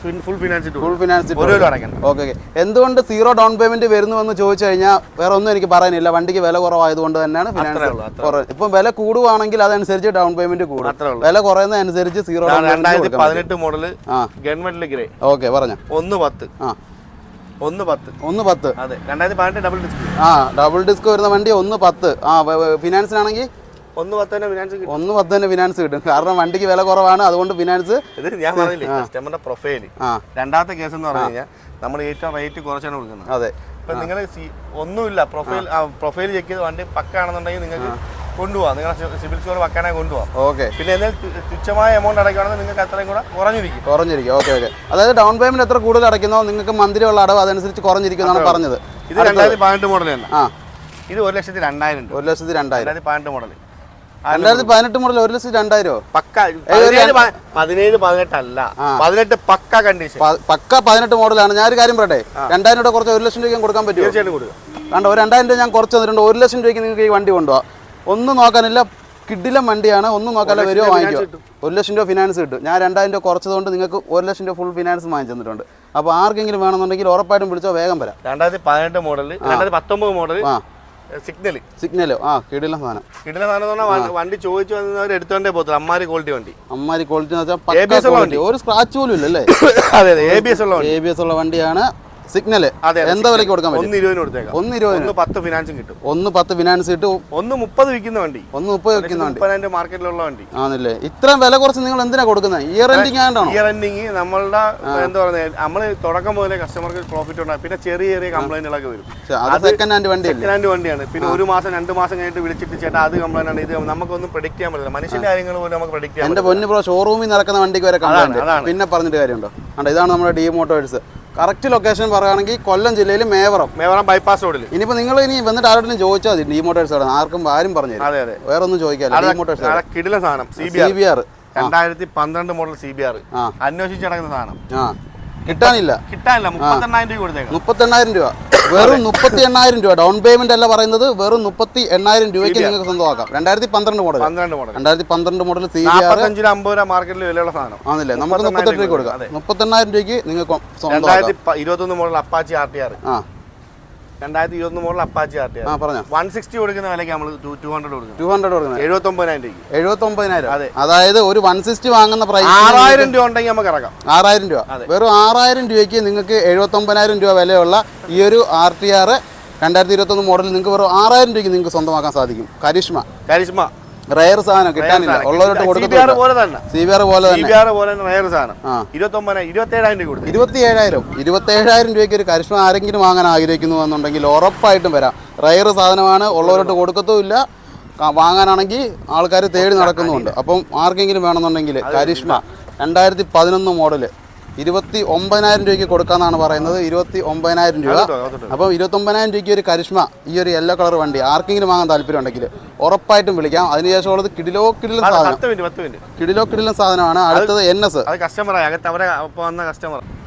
[SPEAKER 3] ഫുൾ ഫിനാൻസ്
[SPEAKER 1] ഫുൾ ഫിനാൻസ്
[SPEAKER 3] ഒരു രൂപ അടയ്ക്കണം.
[SPEAKER 1] ഓക്കെ ഓക്കെ എന്തുകൊണ്ട് സീറോ ഡൗൺ പേയ്മെന്റ് വരുന്നു എന്ന് ചോദിച്ചു കഴിഞ്ഞാൽ വേറെ ഒന്നും എനിക്ക് പറയാനില്ല. വണ്ടിക്ക് വില കുറവായതുകൊണ്ട് തന്നെയാണ് ഫിനാൻസ് കുറവ് ഇപ്പം വില കൂടുവാണെങ്കിൽ അതനുസരിച്ച് ഡൗൺ പേയ്മെന്റ് കൂടും. വില കുറയുന്നതനുസരിച്ച് സീറോ
[SPEAKER 3] പതിനെട്ട് മോഡൽ
[SPEAKER 1] ആ.
[SPEAKER 3] ഗവൺമെന്റിൽ ഗ്രേ
[SPEAKER 1] ഓക്കെ പറഞ്ഞ.
[SPEAKER 3] ഒന്ന് പത്ത്.
[SPEAKER 1] ആ.
[SPEAKER 3] ഒന്ന് പത്ത്.
[SPEAKER 1] ഒന്ന് പത്ത്.
[SPEAKER 3] അതെ. രണ്ടായിരത്തി പതിനെട്ട് ഡബിൾ ഡിസ്ക്
[SPEAKER 1] ആ ഡബിൾ ഡിസ്ക് വരുന്ന വണ്ടി ഒന്ന് പത്ത്. ആ ഫിനാൻസിനാണെങ്കിൽ
[SPEAKER 3] ഒന്ന് പത്ത് തന്നെ ഫിനാൻസ് കിട്ടും.
[SPEAKER 1] ഒന്ന് പത്ത് തന്നെ ഫിനാൻസ് കിട്ടും. കാരണം വണ്ടിക്ക് വില കുറവാണ് അതുകൊണ്ട് ഫിനാൻസ്
[SPEAKER 3] ഇത് ഞാൻ പറഞ്ഞില്ലേ കസ്റ്റമറിന്റെ പ്രൊഫൈൽ രണ്ടാമത്തെ കേസ് എന്ന് പറഞ്ഞു കഴിഞ്ഞാൽ നമ്മൾ ഏറ്റവും റേറ്റ് കുറച്ചാണ് കൊടുക്കുന്നത്.
[SPEAKER 1] അതെ.
[SPEAKER 3] ഇപ്പൊ നിങ്ങൾ ഒന്നുമില്ല പ്രൊഫൈൽ പ്രൊഫൈൽ ചെക്ക് ചെയ്ത് വണ്ടി പക്കാണെന്നുണ്ടെങ്കിൽ നിങ്ങൾക്ക് കൊണ്ടുപോകാം നിങ്ങളുടെ സിവിൽ സ്കോർ പക്കാനായി കൊണ്ടുപോകാം
[SPEAKER 1] ഓക്കെ.
[SPEAKER 3] പിന്നെ എന്തെങ്കിലും തുച്ഛമായ എമൗണ്ട് അടയ്ക്കുകയാണെങ്കിൽ നിങ്ങൾക്ക് അത്രയും കൂടെ കുറഞ്ഞിരിക്കും.
[SPEAKER 1] കുറഞ്ഞിരിക്കും. Okay okay. അതായത് ഡൗൺ പേയ്മെന്റ് എത്ര കൂടുതൽ അടയ്ക്കുന്നോ നിങ്ങൾക്ക് മന്ത്ലിയുള്ള അടവ് അതനുസരിച്ച് കുറഞ്ഞിരിക്കും എന്നാണ് പറഞ്ഞത്.
[SPEAKER 3] ഇത് രണ്ടായിരത്തി പതിനെട്ട് മോഡൽ തന്നെ.
[SPEAKER 1] ആ.
[SPEAKER 3] ഇത് ഒരു ലക്ഷത്തി രണ്ടായിരം
[SPEAKER 1] ഒരു ലക്ഷത്തി രണ്ടായിരം.
[SPEAKER 3] രണ്ടായിരത്തി പതിനെട്ട് മോഡൽ
[SPEAKER 1] രണ്ടായിരത്തി പതിനെട്ട് മുതൽ ഒരു ലക്ഷത്തി രണ്ടായിരോ?
[SPEAKER 3] പക്ക പതിനേഴ് പതിനെട്ടല്ല. പതിനെട്ട് പക്ക കണ്ടീഷൻ
[SPEAKER 1] പക്ക പതിനെട്ട് മോഡലാണ് ഒരു കാര്യം പറയട്ടെ? രണ്ടായിരം രൂപ കുറച്ച് ഒരു ലക്ഷം രൂപയ്ക്ക് കൊടുക്കാൻ പറ്റും
[SPEAKER 3] തീർച്ചയായിട്ടും കൊടുക്കുക
[SPEAKER 1] കണ്ടോ ഒരു രണ്ടായിരം രൂപ ഞാൻ കുറച്ച് തന്നിട്ടുണ്ട്. ഒരു ലക്ഷം രൂപയ്ക്ക് നിങ്ങൾക്ക് ഈ വണ്ടി കൊണ്ടുപോകാം ഒന്നും നോക്കാനില്ല. കിഡിലെ വണ്ടിയാണ്. ഒന്നും നോക്കാനില്ല. വരുമോ വാങ്ങിക്കും. ഒരു ലക്ഷം രൂപ ഫിനാൻസ് കിട്ടും. ഞാൻ രണ്ടായിരം രൂപ കുറച്ചതുകൊണ്ട് നിങ്ങൾക്ക് ഒരു ലക്ഷം രൂപ ഫുൾ ഫിനാൻസ് വാങ്ങിച്ചു തന്നിട്ടുണ്ട്. അപ്പോൾ ആർക്കെങ്കിലും വേണമെന്നുണ്ടെങ്കിൽ ഉറപ്പായിട്ടും വിളിച്ചോ വേഗം വരാം.
[SPEAKER 3] രണ്ടായിരത്തി പതിനെട്ട് മോഡൽ രണ്ടായിരത്തി പത്തൊമ്പത് മോഡൽ
[SPEAKER 1] ആ
[SPEAKER 3] സിഗ്നൽ
[SPEAKER 1] ആ കിടില സാധനം.
[SPEAKER 3] കിടില സാധനം വണ്ടി ചോദിച്ചു വന്നവർ എടുത്തോണ്ടേ പോകത്തില്ല. അമ്മാരി ക്വാളിറ്റി വണ്ടി.
[SPEAKER 1] അമ്മാരി ക്വാളിറ്റി. ഒരു സ്ക്രാച്ച് പോലും ഇല്ലല്ലേ
[SPEAKER 3] അതെ അതെ. എ ബി എസ് ഉള്ള
[SPEAKER 1] എ ബി എസ് ഉള്ള വണ്ടിയാണ്. സിഗ്നൽ എന്താ വിലക്ക് കൊടുക്കാൻ
[SPEAKER 3] ഒന്ന് ഇരുപതിന് കൊടുത്തേക്കാം.
[SPEAKER 1] ഒന്ന് ഇരുപതിന്.
[SPEAKER 3] പത്ത് ഫിനാൻസും കിട്ടും.
[SPEAKER 1] ഒന്ന് പത്ത് ഫിനാൻസ് കിട്ടും.
[SPEAKER 3] ഒന്ന് മുപ്പത് വിൽക്കുന്ന വണ്ടി.
[SPEAKER 1] ഒന്ന് മുപ്പത് വിൽക്കുന്ന വണ്ടി.
[SPEAKER 3] മാർക്കറ്റിലുള്ള വണ്ടി.
[SPEAKER 1] ആണല്ലേ? ഇത്രയും വില കുറച്ച് നിങ്ങൾ എന്തിനാ കൊടുക്കുന്നത്? ഇയർ എൻഡിങ് ആയിട്ടാണ്
[SPEAKER 3] ഇയർ എൻഡിങ് നമ്മളുടെ എന്താ പറയുക നമ്മൾ തുടക്കം മുതലേ കസ്റ്റമർക്ക് പ്രോഫിറ്റ് ഉണ്ടാകും പിന്നെ ചെറിയ ചെറിയ കംപ്ലൈന്റുകളൊക്കെ വരും.
[SPEAKER 1] സെക്കൻഡ് ഹാൻഡ് വണ്ടി
[SPEAKER 3] സെക്കൻഡ് ഹാൻഡ് വണ്ടിയാണ്. പിന്നെ ഒരു മാസം രണ്ട് മാസം കഴിഞ്ഞിട്ട് വിളിച്ചിട്ട് ചേട്ടാ അത് കംപ്ലൈന്റ് ആണ് ഇത് നമുക്കൊന്നും പ്രഡിക്ട് ചെയ്യാൻ പറ്റില്ല. മനുഷ്യന്റെ കാര്യങ്ങൾ പോലും നമുക്ക് പ്രഡിക്ട് ചെയ്യാൻ
[SPEAKER 1] എന്റെ പൊന്നു ബ്രോ ഷോറൂമിൽ നടക്കുന്ന വണ്ടിക്ക് വരെ കംപ്ലൈന്റ്. പിന്നെ പറഞ്ഞിട്ട് കാര്യമുണ്ടോ? ഇതാണ് നമ്മുടെ ഡി മോട്ടോഴ്സ് കറക്റ്റ് ലൊക്കേഷൻ പറയുകയാണെങ്കിൽ കൊല്ലം ജില്ലയിൽ മേവറം.
[SPEAKER 3] മേവറം ബൈപ്പാസ് റോഡിൽ
[SPEAKER 1] ഇനിയിപ്പോൾ നിങ്ങൾ ഇനി വന്നിട്ട് ആരോടും ചോദിച്ചാൽ മതി ഡി മോട്ടേഴ്സ് ആണ് ആർക്കും ആരും പറഞ്ഞു
[SPEAKER 3] അതെ അതെ.
[SPEAKER 1] വേറെ ഒന്നും ചോദിക്കാല്ല ഡി മോട്ടോഴ്സ്
[SPEAKER 3] കിടില സാധനം സി ബി ആർ രണ്ടായിരത്തി പന്ത്രണ്ട് മോഡൽ സി ബി ആർ. അന്വേഷിച്ച് നടക്കുന്ന സാധനം.
[SPEAKER 1] ആ. കിട്ടാനില്ല.
[SPEAKER 3] കിട്ടാനില്ല. മുപ്പത്തെണ്ണായിരം രൂപ കൊടുത്തേക്കാം.
[SPEAKER 1] മുപ്പത്തെണ്ണായിരം രൂപ. വെറും മുപ്പത്തി എണ്ണായിരം രൂപ. ഡൗൺ പേയ്മെന്റ് അല്ല പറയുന്നത്. വെറും മുപ്പത്തി എണ്ണായിരം രൂപയ്ക്ക് നിങ്ങൾക്ക് സ്വന്തമാക്കാം. രണ്ടായിരത്തി പന്ത്രണ്ട് മോഡൽ
[SPEAKER 3] പന്ത്രണ്ട് മോഡൽ
[SPEAKER 1] രണ്ടായിരത്തി പന്ത്രണ്ട് മോഡൽ സി
[SPEAKER 3] അമ്പത് രൂപ മാർക്കറ്റിൽ വിലയുള്ള സാധനം.
[SPEAKER 1] ആണല്ലേ? നമുക്ക് മുപ്പത്തെട്ട് രൂപ. കൊടുക്കാം. മുപ്പത്തെണ്ണായിരം രൂപയ്ക്ക് നിങ്ങൾക്ക്
[SPEAKER 3] രണ്ടായിരത്തി ഇരുപത്തൊന്ന് model Apache R T R
[SPEAKER 1] ആ.
[SPEAKER 3] രണ്ടായിരത്തി ഇരുപത്തി മോഡൽ അപ്പാച്ചി ആർ ടി
[SPEAKER 1] ആ പറഞ്ഞോ.
[SPEAKER 3] വൺ സിക്സ്റ്റി കൊടുക്കുന്ന വിലയ്ക്ക് നമ്മൾ ടു ഹൺഡ്രഡ് കൊടുക്കുന്നത്
[SPEAKER 1] ടു ഹൺഡ്രഡ് കൊടുക്കുന്നത്.
[SPEAKER 3] എഴുപത്തൊമ്പതിനായിരം രൂപയ്ക്ക്.
[SPEAKER 1] എഴുപത്തി ഒമ്പതിനായിരം
[SPEAKER 3] അതെ.
[SPEAKER 1] അതായത് ഒരു വൺ സിക്സ്റ്റി വാങ്ങുന്ന പ്രൈസ്
[SPEAKER 3] ആറായിരം രൂപ ഉണ്ടെങ്കിൽ നമുക്ക് ഇറക്കാം.
[SPEAKER 1] ആറായിരം രൂപ. വെറും ആറായിരം രൂപയ്ക്ക് നിങ്ങൾക്ക് എഴുപത്തൊമ്പതിനായിരം രൂപ വിലയുള്ള ഈ ഒരു ആർ ടി ആർ രണ്ടായിരത്തി ഇരുപത്തൊന്ന് മോഡൽ നിങ്ങൾക്ക് വെറും ആറായിരം രൂപയ്ക്ക് നിങ്ങൾക്ക് സ്വന്തമാക്കാൻ സാധിക്കും. കരിഷ്മ.
[SPEAKER 3] കരിഷ്മ.
[SPEAKER 1] റയർ സാധനം കിട്ടാനില്ല. ഉള്ളവരോട്ട് കൊടുക്കുന്നത്
[SPEAKER 3] പോലെ തന്നെ.
[SPEAKER 1] സി ബി ആർ പോലെ
[SPEAKER 3] സി
[SPEAKER 1] തന്നെ
[SPEAKER 3] ബി ആർ പോലെ തന്നെ റയർ സാധനം. ഇരുപത്തൊമ്പതിനായിരം ഇരുപത്തേഴായിരം രൂപ കൊടുത്തു
[SPEAKER 1] ഇരുപത്തി ഏഴായിരം രൂപയ്ക്ക് ഒരു കരിഷ്മ ആരെങ്കിലും വാങ്ങാൻ ആഗ്രഹിക്കുന്നു എന്നുണ്ടെങ്കിൽ ഉറപ്പായിട്ടും വരാം. റയർ സാധനമാണ് ഉള്ളവരോട്ട് കൊടുക്കത്തുമില്ല. വാങ്ങാനാണെങ്കിൽ ആൾക്കാർ തേടി നടക്കുന്നുണ്ട് അപ്പം ആർക്കെങ്കിലും വേണമെന്നുണ്ടെങ്കിൽ കരിഷ്മ രണ്ടായിരത്തി പതിനൊന്ന് മോഡൽ. ഇരുപത്തി ഒമ്പതിനായിരം രൂപയ്ക്ക് കൊടുക്കാന്നാണ് പറയുന്നത്. ഇരുപത്തി ഒമ്പതിനായിരം രൂപ അപ്പം ഇരുപത്തൊമ്പതിനായിരം രൂപയ്ക്ക് ഒരു കരിഷ്മ ഈ ഒരു യെല്ലോ കളർ വണ്ടി ആർക്കെങ്കിലും വാങ്ങാൻ താല്പര്യം ഉണ്ടെങ്കിൽ ഉറപ്പായിട്ടും വിളിക്കാം. അതിനുശേഷം ഉള്ളത് കിടിലോ കിടിലും സാധനം. കിടിലോ കിടിലും സാധനമാണ്. അടുത്തത് എൻ എസ്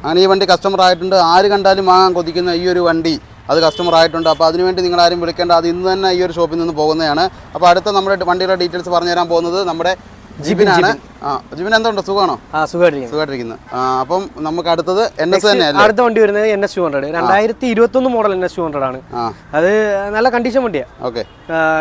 [SPEAKER 1] അങ്ങനെ ഈ വണ്ടി കസ്റ്റമർ ആയിട്ടുണ്ട്. ആര് കണ്ടാലും വാങ്ങാൻ കൊതിക്കുന്ന ഈ ഒരു വണ്ടി അത് കസ്റ്റമർ ആയിട്ടുണ്ട്. അപ്പോൾ അതിനുവേണ്ടി നിങ്ങൾ ആരും വിളിക്കേണ്ട. അത് ഇന്ന് തന്നെ ഈ ഒരു ഷോപ്പിൽ നിന്ന് പോകുന്നതാണ്. അപ്പോൾ അടുത്ത നമ്മുടെ വണ്ടിയുടെ ഡീറ്റെയിൽസ് പറഞ്ഞു തരാൻ പോകുന്നത് നമ്മുടെ ജിബിനാണ് ആ ജിബിൻ എന്തുണ്ട്? സുഖമാണോ?
[SPEAKER 2] ആ സുഖമായിട്ടിരിക്കുന്നു.
[SPEAKER 1] സുഖമായിട്ടിരിക്കുന്നത് ആ അപ്പം നമുക്ക് അടുത്തത് എൻ എസ്
[SPEAKER 2] അടുത്ത വണ്ടി വരുന്നത് എൻ എസ് ടു ഹൺഡ്രഡ്. രണ്ടായിരത്തി ഇരുപത്തി ഒന്ന് model N S two hundred ആണ്. അത് നല്ല കണ്ടീഷൻ വണ്ടിയാണ്
[SPEAKER 1] ഓക്കെ.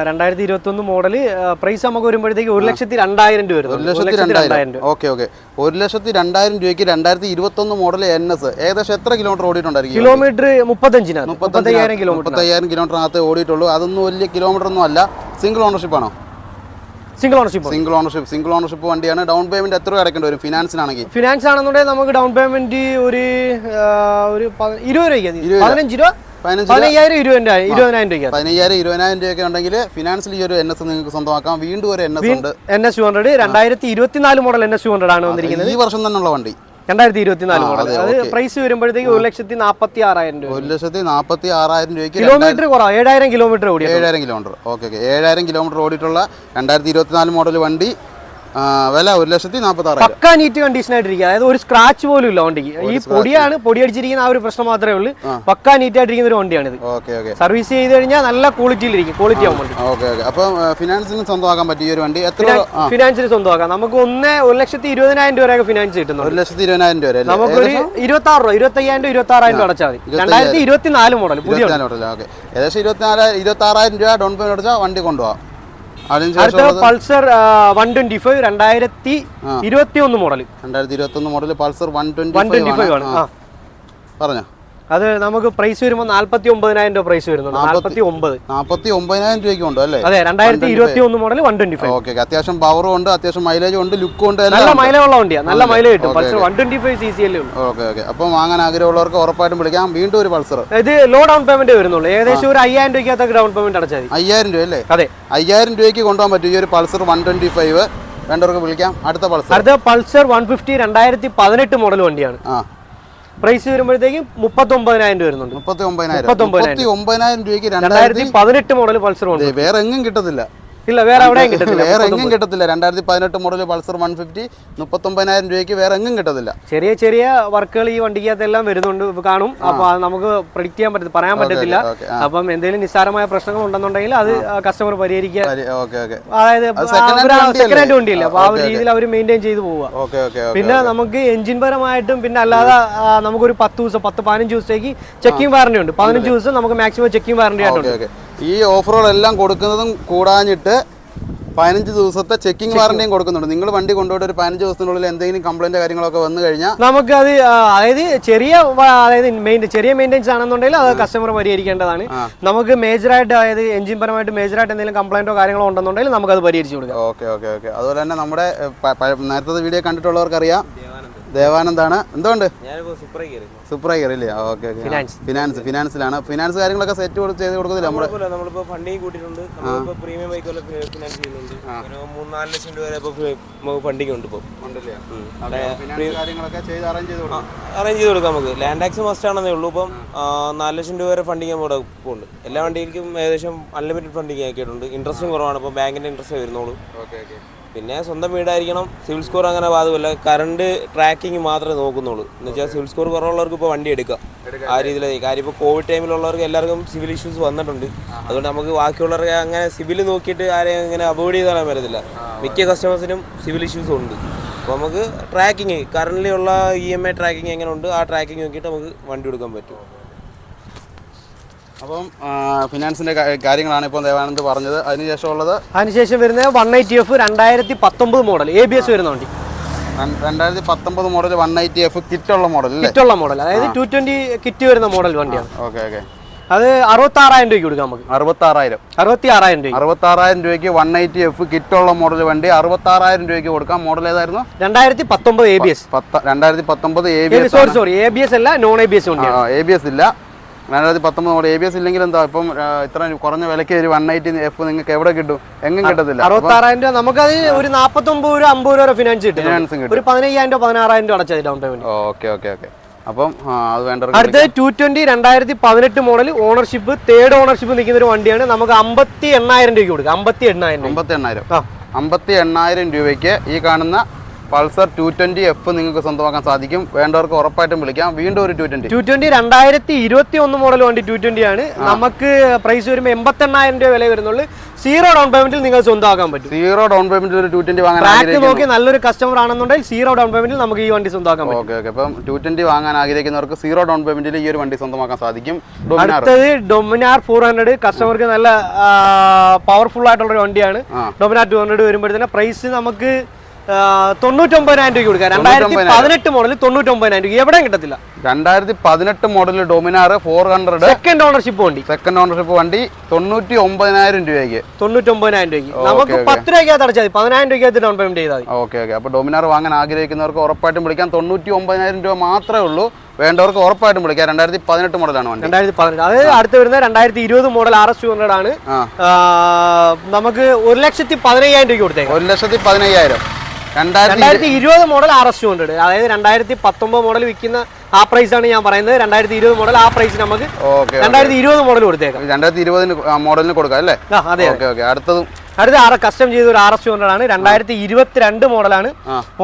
[SPEAKER 2] രണ്ടായിരത്തി ഇരുപത്തി ഒന്ന് മോഡൽ പ്രൈസ് നമുക്ക് വരുമ്പോഴത്തേക്ക് ഒരു ലക്ഷത്തി രണ്ടായിരം രൂപ
[SPEAKER 1] ഒരു ലക്ഷത്തി രണ്ടായിരം. Okay okay. ഒരു ലക്ഷത്തി രണ്ടായിരം രൂപയ്ക്ക് രണ്ടായിരത്തി ഇരുപത്തി ഒന്ന് മോഡൽ എൻ എസ്. ഏകദേശം എത്ര കിലോമീറ്റർ ഓടിയിട്ടുണ്ടായിരിക്കും
[SPEAKER 2] കിലോമീറ്റർ മുപ്പത്തഞ്ചിനാണ് മുപ്പത്തയ്യായിരം കിലോമീറ്റർ
[SPEAKER 1] മുപ്പത്തയ്യായിരം കിലോമീറ്ററിനകത്ത് ഓടിയിട്ടുള്ളൂ. അതൊന്നും വലിയ കിലോമീറ്റർ ഒന്നും അല്ല. സിംഗിൾ ഓണർഷിപ്പ് ആണോ?
[SPEAKER 2] Single ownership
[SPEAKER 1] single ownership single ownership വണ്ടിയാണ്. ഡൗൺ പേയ്മെന്റ് എത്ര അടക്കേണ്ടി വരും? ഫിനാൻസിനാണെങ്കിൽ
[SPEAKER 2] ഫിനാൻസ് ആണെന്നുണ്ടെങ്കിൽ നമുക്ക് ഡൗൺ പേയ്മെന്റ് ഒരു ഒരു ഇരുപത് രൂപയ്ക്ക്
[SPEAKER 1] രൂപ.
[SPEAKER 2] പതിനഞ്ച് രൂപ പതിനയ്യായിരം ഇരുപതിനായിരം ഇരുപതിനായിരം രൂപയ്ക്ക്
[SPEAKER 1] പതിനയ്യായിരം ഇരുപതിനായിരം രൂപയൊക്കെ ഉണ്ടെങ്കിൽ ഫിനാൻസിൽ ഈ ഒരു എൻ എസ് നിങ്ങൾക്ക് സ്വന്തമാക്കാം. വീണ്ടും ഒരു എൻ എസ് ഉണ്ട്.
[SPEAKER 2] എൻ എസ് ടു ഹൺഡ്രഡ് രണ്ടായിരത്തി ഇരുപത്തിനാല് model N S two hundred ആണ് വന്നിരിക്കുന്നത്.
[SPEAKER 1] ഈ വർഷം തന്നെയുള്ള വണ്ടി.
[SPEAKER 2] രണ്ടായിരത്തി ഇരുപത്തിനാല് മോഡൽ
[SPEAKER 1] അത്
[SPEAKER 2] പ്രൈസ് വരുമ്പോഴത്തേക്ക് ഒരു ലക്ഷത്തി നാൽപ്പത്തി ആറായിരം രൂപ
[SPEAKER 1] ഒരു ലക്ഷത്തി നാൽപ്പത്തി ആറായിരം രൂപയ്ക്ക്
[SPEAKER 2] കിലോമീറ്റർ കുറവാണ് ഏഴായിരം കിലോമീറ്റർ ഓടി
[SPEAKER 1] ഏഴായിരം കിലോമീറ്റർ. ഓക്കെ ഓക്കെ ഏഴായിരം കിലോമീറ്റർ ഓടിയിട്ടുള്ള രണ്ടായിരത്തി ഇരുപത്തിനാല് മോഡൽ വണ്ടി വില ഒരു ലക്ഷത്തി നാൽപ്പത്തി
[SPEAKER 2] പക്ക നീറ്റ് കണ്ടീഷൻ ആയിട്ടിരിക്കുക. അതായത് ഒരു സ്ക്രാച്ച് പോലും ഇല്ല വണ്ടിക്ക്. ഈ പൊടിയാണ് പൊടി അടിച്ചിരിക്കുന്ന ആ ഒരു പ്രശ്നം മാത്രമേ ഉള്ളൂ. പക്കാ നീറ്റ് ആയിട്ടിരിക്കുന്ന ഒരു വണ്ടിയാണ്
[SPEAKER 1] ഓക്കെ ഓക്കെ.
[SPEAKER 2] സർവീസ് ചെയ്ത് കഴിഞ്ഞാൽ നല്ല ക്വാളിറ്റിയിലിരിക്കും ക്വാളിറ്റി ആവും
[SPEAKER 1] ഓക്കെ ഓക്കെ. അപ്പം ഫിനാൻസിന് സ്വന്തമാക്കാൻ പറ്റിയ ഒരു വണ്ടി എത്ര
[SPEAKER 2] ഫിനാൻസിന് സ്വന്തമാക്കാം. നമുക്ക് ഒന്ന് ഒരു ലക്ഷത്തി ഇരുപതിനായിരം രൂപ വരെയൊക്കെ ഫിനാൻസ് കിട്ടുന്നു
[SPEAKER 1] ഒരു ലക്ഷത്തി ഇരുപതിനായിരം രൂപ നമുക്ക് ഒരു
[SPEAKER 2] നമുക്കൊരു ഇരുപത്തി ആറ് രൂപ ഇരുപത്തി അയ്യായിരം രൂപ ഇരുപത്തി ആറായിരം രൂപ അടച്ചാൽ മതി. രണ്ടായിരത്തി മോഡൽ പുതിയ
[SPEAKER 1] ഇരുപത്തിനാല് മോഡൽ ഓക്കെ. ഏകദേശം ഇരുപത്തിനാല് ഇരുപത്തി ആറായിരം രൂപ ഡൗൺ പേയ്മെന്റ് അടച്ചാൽ വണ്ടി കൊണ്ടുപോകാം
[SPEAKER 2] അടുത്ത പൾസർ വൺ ട്വന്റി ഫൈവ് രണ്ടായിരത്തി ഇരുപത്തി ഒന്ന് മോഡൽ
[SPEAKER 1] രണ്ടായിരത്തി ഇരുപത്തി ഒന്ന് model Pulsar one twenty
[SPEAKER 2] five ആണ്.
[SPEAKER 1] പറഞ്ഞോ.
[SPEAKER 2] അത് നമുക്ക് പ്രൈസ് വരുമ്പോൾ നാല്പത്തി ഒമ്പതിനായിരം രൂപ പ്രൈസ് വരുന്നുണ്ട്. നാല്പത്തി ഒമ്പത്
[SPEAKER 1] നാല്പത്തി ഒമ്പതിനായിരം രൂപയ്ക്ക് ഉണ്ട് അല്ലേ?
[SPEAKER 2] അതെ രണ്ടായിരത്തി ഇരുപത്തി ഒന്ന് model one twenty five
[SPEAKER 1] okay അത്യാവശ്യം പവറും ഉണ്ട് അത്യാവശ്യം മൈലേജും ഉണ്ട് ലുക്കും ഉണ്ട്
[SPEAKER 2] നല്ല
[SPEAKER 1] എല്ലാം
[SPEAKER 2] മൈലേജ് ഉള്ള വണ്ടിയാണ് നല്ല മൈലേജ് കിട്ടും. Pulsar one twenty five C C ഉള്ളൂ.
[SPEAKER 1] ഓക്കെ ഓക്കെ അപ്പം വാങ്ങാൻ ആഗ്രഹമുള്ളവർക്ക് ഉറപ്പായിട്ടും വിളിക്കാം. വീണ്ടും ഒരു പൾസർ
[SPEAKER 2] ഇത് ലോ ഡൗൺ പേയ്മെന്റ് വരുന്നുള്ളൂ. ഏകദേശം ഒരു അയ്യായിരം രൂപയ്ക്കകത്ത് ഡൗൺ പേയ്മെന്റ് അടച്ചാൽ മതി.
[SPEAKER 1] അയ്യായിരം രൂപ അല്ലേ?
[SPEAKER 2] അതെ.
[SPEAKER 1] അയ്യായിരം രൂപയ്ക്ക് കൊണ്ടുപോകാൻ പറ്റും. ഈ ഒരു പൾസർ വൺ ട്വന്റി ഫൈവ് വേണ്ടവർക്ക് വിളിക്കാം. അടുത്ത പൾസർ
[SPEAKER 2] അടുത്ത പൾസർ വൺ ഫിഫ്റ്റി രണ്ടായിരത്തി പതിനെട്ട് മോഡൽ വണ്ടിയാണ്.
[SPEAKER 1] ആ.
[SPEAKER 2] പ്രൈസ് വരുമ്പോഴത്തേക്കും മുപ്പത്തി ഒമ്പതിനായിരം രൂപ വരുന്നുണ്ട്.
[SPEAKER 1] മുപ്പത്തി ഒമ്പതിനായിരം രൂപയ്ക്ക്
[SPEAKER 2] രണ്ടായിരത്തി പതിനെട്ട് മോഡൽ പൾസർ
[SPEAKER 1] വേറെ എങ്ങും കിട്ടത്തില്ല.
[SPEAKER 2] ഇല്ല വേറെ എവിടെയും കിട്ടത്തില്ല.
[SPEAKER 1] വേറെ എങ്ങും കിട്ടത്തില്ല. രണ്ടായിരത്തി പതിനെട്ട് മോഡൽ പൾസർ വൺ ഫിഫ്റ്റി മുപ്പത്തൊമ്പതിനായിരം രൂപയ്ക്ക് വേറെ എങ്ങും കിട്ടത്തില്ല.
[SPEAKER 2] ചെറിയ ചെറിയ വർക്കുകൾ ഈ വണ്ടിക്കകത്തെല്ലാം വരുന്നുണ്ട് കാണും. അപ്പൊ നമുക്ക് പ്രഡിക്റ്റ് ചെയ്യാൻ പറ്റത്തില്ല പറയാൻ പറ്റത്തില്ല. അപ്പം എന്തെങ്കിലും നിസ്സാരമായ പ്രശ്നങ്ങൾ ഉണ്ടെന്നുണ്ടെങ്കിൽ അത് കസ്റ്റമർ പരിഹരിക്കുക. അതായത്? സെക്കൻഡ് ഹാൻഡ് വണ്ടിയില്ല? അപ്പൊ ആ ഒരു രീതിയിൽ അവർ മെയിന്റെയിൻ ചെയ്ത് പോവുക. പിന്നെ നമുക്ക് എഞ്ചിൻ പരമായിട്ടും പിന്നെ അല്ലാതെ നമുക്ക് നമുക്കൊരു പത്ത് ദിവസം പത്ത് പതിനഞ്ച് ദിവസത്തേക്ക് ചെക്കിംഗ് വാറണ്ടി ഉണ്ട്. പതിനഞ്ച് ദിവസം നമുക്ക് മാക്സിമം ചെക്കിംഗ് വാറണ്ടി ആയിട്ടുണ്ട്.
[SPEAKER 1] ഈ ഓഫറുകളെല്ലാം കൊടുക്കുന്നതും കൂടാഞ്ഞിട്ട് പതിനഞ്ച് ദിവസത്തെ ചെക്കിംഗ് വാറണ്ടിയും കൊടുക്കുന്നുണ്ട്. നിങ്ങൾ വണ്ടി കൊണ്ടുപോയിട്ട് ഒരു പതിനഞ്ച് ദിവസത്തിനുള്ളിൽ എന്തെങ്കിലും കംപ്ലൈന്റ് കാര്യങ്ങളൊക്കെ വന്നു കഴിഞ്ഞാൽ
[SPEAKER 2] നമുക്ക് അത് അതായത് ചെറിയ അതായത് മെയിൻ ചെറിയ മെയിന്റെനൻസ് ആണെന്നുണ്ടെങ്കിൽ അത് കസ്റ്റമർ പരിഹരിക്കേണ്ടതാണ്. നമുക്ക് മേജറായിട്ട് അതായത് എഞ്ചിൻ പരമായിട്ട് മേജറായിട്ട് എന്തെങ്കിലും കംപ്ലൈന്റോ കാര്യങ്ങളോ ഉണ്ടെന്നുണ്ടെങ്കിൽ നമുക്ക് അത് പരിഹരിച്ചു കൊടുക്കാം.
[SPEAKER 1] Okay okay okay. അതുപോലെ തന്നെ നമ്മുടെ നേരത്തെ വീഡിയോ കണ്ടിട്ടുള്ളവർക്കറിയാം. ദേവാനന്ദാണ് എന്തുകൊണ്ട്? സൂപ്പറായി കയറിയില്ലേ? ഓക്കെ. ഫിനാൻസ് ഫിനാൻസിലാണ് ഫിനാൻസ് കാര്യങ്ങളൊക്കെ സെറ്റ് ചെയ്ത് കൊടുക്കുന്നില്ല നമ്മുടെ
[SPEAKER 4] നമ്മളിപ്പോ ഫണ്ടിങ് കൂട്ടിയിട്ടുണ്ട്. പ്രീമിയം ഫിനാൻസ് ചെയ്യുന്നുണ്ട്. ഒരു മൂന്ന് നാല് ലക്ഷം രൂപ വരെ ഫണ്ടിങ് ഉണ്ട് ഇപ്പൊ.
[SPEAKER 1] ഫിനാൻസ് കാര്യങ്ങളൊക്കെ ചെയ്ത് അറേഞ്ച് ചെയ്ത് കൊടുക്കും.
[SPEAKER 4] അറേഞ്ച് ചെയ്ത് കൊടുക്കാം നമുക്ക്. ലാൻഡ് ടാക്സ് മസ്റ്റ് ആണെന്നേ ഉള്ളൂ. ഇപ്പം നാല് ലക്ഷം രൂപ വരെ ഫണ്ടിങ് നമ്മുടെ ഉണ്ട് എല്ലാ വണ്ടിയിലേക്കും ഏകദേശം അൺലിമിറ്റഡ് ഫണ്ടിങ് ആക്കിയിട്ടുണ്ട്. ഇൻട്രസ്റ്റും കുറവാണ്. ഇപ്പോൾ ബാങ്കിന്റെ ഇൻട്രസ്റ്റ് വരുന്നുള്ളൂ.
[SPEAKER 1] Okay okay.
[SPEAKER 4] പിന്നെ സ്വന്തം വീടായിരിക്കണം സിവിൽ സ്കോർ അങ്ങനെ ബാധകമല്ല. കറണ്ട് ട്രാക്കിംഗ് മാത്രമേ നോക്കുന്നുള്ളൂ. എന്ന് വെച്ചാൽ സിവിൽ സ്കോർ കുറവുള്ളവർക്ക് ഇപ്പോൾ വണ്ടി എടുക്കാം. ആ രീതിയിലായി കാര്യം ഇപ്പോൾ കോവിഡ് ടൈമിലുള്ളവർക്ക് എല്ലാവർക്കും സിവിൽ ഇഷ്യൂസ് വന്നിട്ടുണ്ട്. അതുകൊണ്ട് നമുക്ക് ബാക്കിയുള്ളവർക്ക് അങ്ങനെ സിവിൽ നോക്കിയിട്ട് ആരെയും അങ്ങനെ അവോയ്ഡ് ചെയ്ത് തരാൻ പറ്റത്തില്ല. മിക്ക കസ്റ്റമേഴ്സിനും സിവിൽ ഇഷ്യൂസ് ഉണ്ട്. അപ്പോൾ നമുക്ക് ട്രാക്കിങ് കറന്റ് ഉള്ള ഇ എം ഐ ട്രാക്കിങ് എങ്ങനെ ഉണ്ട് ആ ട്രാക്കിങ് നോക്കിയിട്ട് നമുക്ക് വണ്ടി എടുക്കാൻ പറ്റും.
[SPEAKER 1] അപ്പം ഫിനാൻസിന്റെ കാര്യങ്ങളാണ് ഇപ്പോൾ ദേവാനന്ദ് പറഞ്ഞത്. അതിനുശേഷം ഉള്ളത്
[SPEAKER 2] അതിനുശേഷം വരുന്നത് വൺ എയ്റ്റി എഫ് രണ്ടായിരത്തി പത്തൊമ്പത് മോഡൽ എ ബി എസ് വരുന്ന വണ്ടി.
[SPEAKER 1] രണ്ടായിരത്തി പത്തൊമ്പത് മോഡൽ വൺ എയ്റ്റി എഫ് കിറ്റുള്ള മോഡൽ
[SPEAKER 2] കിറ്റുള്ള മോഡൽ അതായത് ടു ട്വന്റി കിറ്റ് വരുന്ന മോഡൽ വണ്ടിയാണ്.
[SPEAKER 1] Okay okay.
[SPEAKER 2] അത് അറുപത്തി ആറായിരം രൂപയ്ക്ക് കൊടുക്കാം നമുക്ക്.
[SPEAKER 1] അറുപത്താറായിരം.
[SPEAKER 2] അറുപത്തി ആറായിരം രൂപ
[SPEAKER 1] അറുപത്താറായിരം രൂപയ്ക്ക് വൺ എയ്റ്റി എഫ് കിറ്റുള്ള മോഡൽ വണ്ടി അറുപത്താറായിരം രൂപയ്ക്ക് കൊടുക്കാം. മോഡൽ ഏതായിരുന്നു?
[SPEAKER 2] രണ്ടായിരത്തി പത്തൊമ്പത് എ ബി എസ്
[SPEAKER 1] രണ്ടായിരത്തി പത്തൊമ്പത് A B S
[SPEAKER 2] sorry sorry A B S അല്ല നോൺ എ ബി എസ് ഉണ്ട്
[SPEAKER 1] എ ബി എസ് ഇല്ല. രണ്ടായിരത്തി പത്തൊമ്പത് മോഡൽ എ ബി എസ് ഇല്ലെങ്കിൽ എന്താ ഇപ്പം ഇത്ര കുറഞ്ഞ വിലയ്ക്ക് ഒരു വൺ എയ്റ്റി എഫ് നിങ്ങൾക്ക് എവിടെ കിട്ടും? എങ്ങും കിട്ടത്തില്ല.
[SPEAKER 2] അറുപത്താറായിരം രൂപ രൂപ നമുക്കത് ഒരു നാപ്പത്തൊമ്പത് രൂപ അമ്പത് രൂപ ഫിനാൻസ് കിട്ടും.
[SPEAKER 1] ഫിനാൻസും കിട്ടും.
[SPEAKER 2] ഒരു പതിനയ്യായിരം രൂപ പതിനാറായിരം രൂപ അടച്ചത് down payment
[SPEAKER 1] okay okay okay. അപ്പം അത് വേണ്ട
[SPEAKER 2] അടുത്തത് ടു ട്വന്റി രണ്ടായിരത്തി പതിനെട്ട് മോഡൽ ഓണർഷിപ്പ് തേർഡ് ഓണർഷിപ്പ് നിൽക്കുന്ന ഒരു വണ്ടിയാണ്. നമുക്ക് അമ്പത്തി എണ്ണായിരം രൂപയ്ക്ക് കൊടുക്കാം. അമ്പത്തി എണ്ണായിരം
[SPEAKER 1] അമ്പത്തി എണ്ണായിരം. അമ്പത്തി എണ്ണായിരം രൂപയ്ക്ക് ഈ കാണുന്ന പൾസർ ടു ട്വന്റി എഫ് നിങ്ങൾക്ക് സ്വന്തമാക്കാൻ സാധിക്കും. വേണ്ടവർക്ക് ഉറപ്പായിട്ടും വിളിക്കാം. വീണ്ടും ഒരു ടു ട്വന്റി
[SPEAKER 2] ടു ട്വന്റി രണ്ടായിരത്തി ഇരുപത്തി ഒന്ന് മോഡൽ വണ്ടി ടു ട്വന്റി ആണ്. നമുക്ക് പ്രൈസ് വരുമ്പോൾ എൺപത്തി എണ്ണായിരം രൂപ വില വരുന്നുള്ളൂ. സീറോ ഡൗൺ പേയ്മെന്റിൽ നിങ്ങൾ സ്വന്തമാക്കാൻ പറ്റും.
[SPEAKER 1] സീറോ ഡൗൺ പേയ്മെന്റ് ഒരു ടു ട്വന്റി വാങ്ങാൻ
[SPEAKER 2] നോക്കി നല്ലൊരു കസ്റ്റമർ ആണെന്നുണ്ടെങ്കിൽ സീറോ ഡൗൺ പേയ്മെന്റിൽ നമുക്ക് ഈ വണ്ടി സ്വന്തമാക്കാൻ പറ്റും.
[SPEAKER 1] ഓക്കെ ഓക്കെ അപ്പം ടു ട്വന്റി വാങ്ങാൻ ആഗ്രഹിക്കുന്നവർക്ക് സീറോ ഡൗൺ പേയ്മെന്റിൽ ഈ ഒരു വണ്ടി സ്വന്തമാക്കാൻ സാധിക്കും.
[SPEAKER 2] അടുത്തത് ഡൊമിനാർ ഫോർ ഹൺഡ്രഡ് കസ്റ്റമർക്ക് നല്ല പവർഫുൾ ആയിട്ടുള്ള ഒരു വണ്ടിയാണ്. ഡൊമിനാർ ടു ഹൺഡ്രഡ് വരുമ്പോഴത്തേന് പ്രൈസ് നമുക്ക് തൊണ്ണൂറ്റൊമ്പതിനായിരം രൂപ കൊടുക്കാം. രണ്ടായിരത്തി പതിനെട്ട് മോഡൽ തൊണ്ണൂറ്റൊമ്പതിനായിരം രൂപ എവിടെയും കിട്ടത്തില്ല.
[SPEAKER 1] രണ്ടായിരത്തി പതിനെട്ട് model Dominar four hundred.
[SPEAKER 2] Second ownership വണ്ടി.
[SPEAKER 1] സെക്കൻഡ് ഓണർഷിപ്പ് വണ്ടി തൊണ്ണൂറ്റി ഒമ്പതിനായിരം രൂപയ്ക്ക്.
[SPEAKER 2] തൊണ്ണൂറ്റൊമ്പതിനായിരം രൂപയ്ക്ക്. നമുക്ക് പത്ത് രൂപയ്ക്കകത്ത് അടച്ചാൽ മതി. പതിനായിരം രൂപയ്ക്കകത്ത് ഡൗൺ പേയ്മെന്റ് ചെയ്താൽ മതി.
[SPEAKER 1] Okay okay. അപ്പോൾ ഡൊമിനാർ വാങ്ങാൻ ആഗ്രഹിക്കുന്നവർക്ക് ഉറപ്പായിട്ടും വിളിക്കാം. തൊണ്ണൂറ്റി ഒമ്പതിനായിരം രൂപ മാത്രമേ ഉള്ളൂ. വേണ്ടവർക്ക് ഉറപ്പായിട്ടും വിളിക്കാം. രണ്ടായിരത്തി പതിനെട്ട് മോഡലാണ് വണ്ടി.
[SPEAKER 2] രണ്ടായിരത്തി പതിനെട്ട്. അത് അടുത്ത് വരുന്ന രണ്ടായിരത്തി ഇരുപത് model R S two hundred ആണ്. നമുക്ക് ഒരു ലക്ഷത്തി പതിനയ്യായിരം രൂപ കൊടുത്തേക്കാം.
[SPEAKER 1] ഒരു ലക്ഷത്തി പതിനയ്യായിരം. രണ്ടായിരത്തി
[SPEAKER 2] ഇരുപത് model R S two hundred അതായത് രണ്ടായിരത്തി പത്തൊമ്പത് മോഡൽ വിൽക്കുന്ന ആ പ്രൈസ് ആണ് ഞാൻ പറയുന്നത്. രണ്ടായിരത്തി ഇരുപത് മോഡൽ ആ പ്രൈസ് നമുക്ക് രണ്ടായിരത്തി ഇരുപത് മോഡൽ കൊടുത്തേക്കാം.
[SPEAKER 1] രണ്ടായിരത്തി ഇരുപതിന് മോഡലിന് കൊടുക്കാം അല്ലേ?
[SPEAKER 2] അതെ.
[SPEAKER 1] Okay okay. അടുത്തതും
[SPEAKER 2] അടുത്ത ആർ കസ്റ്റം ചെയ്ത ഒരു ആർ എസ് ടു ആണ്. രണ്ടായിരത്തി ഇരുപത്തിരണ്ട് മോഡലാണ്.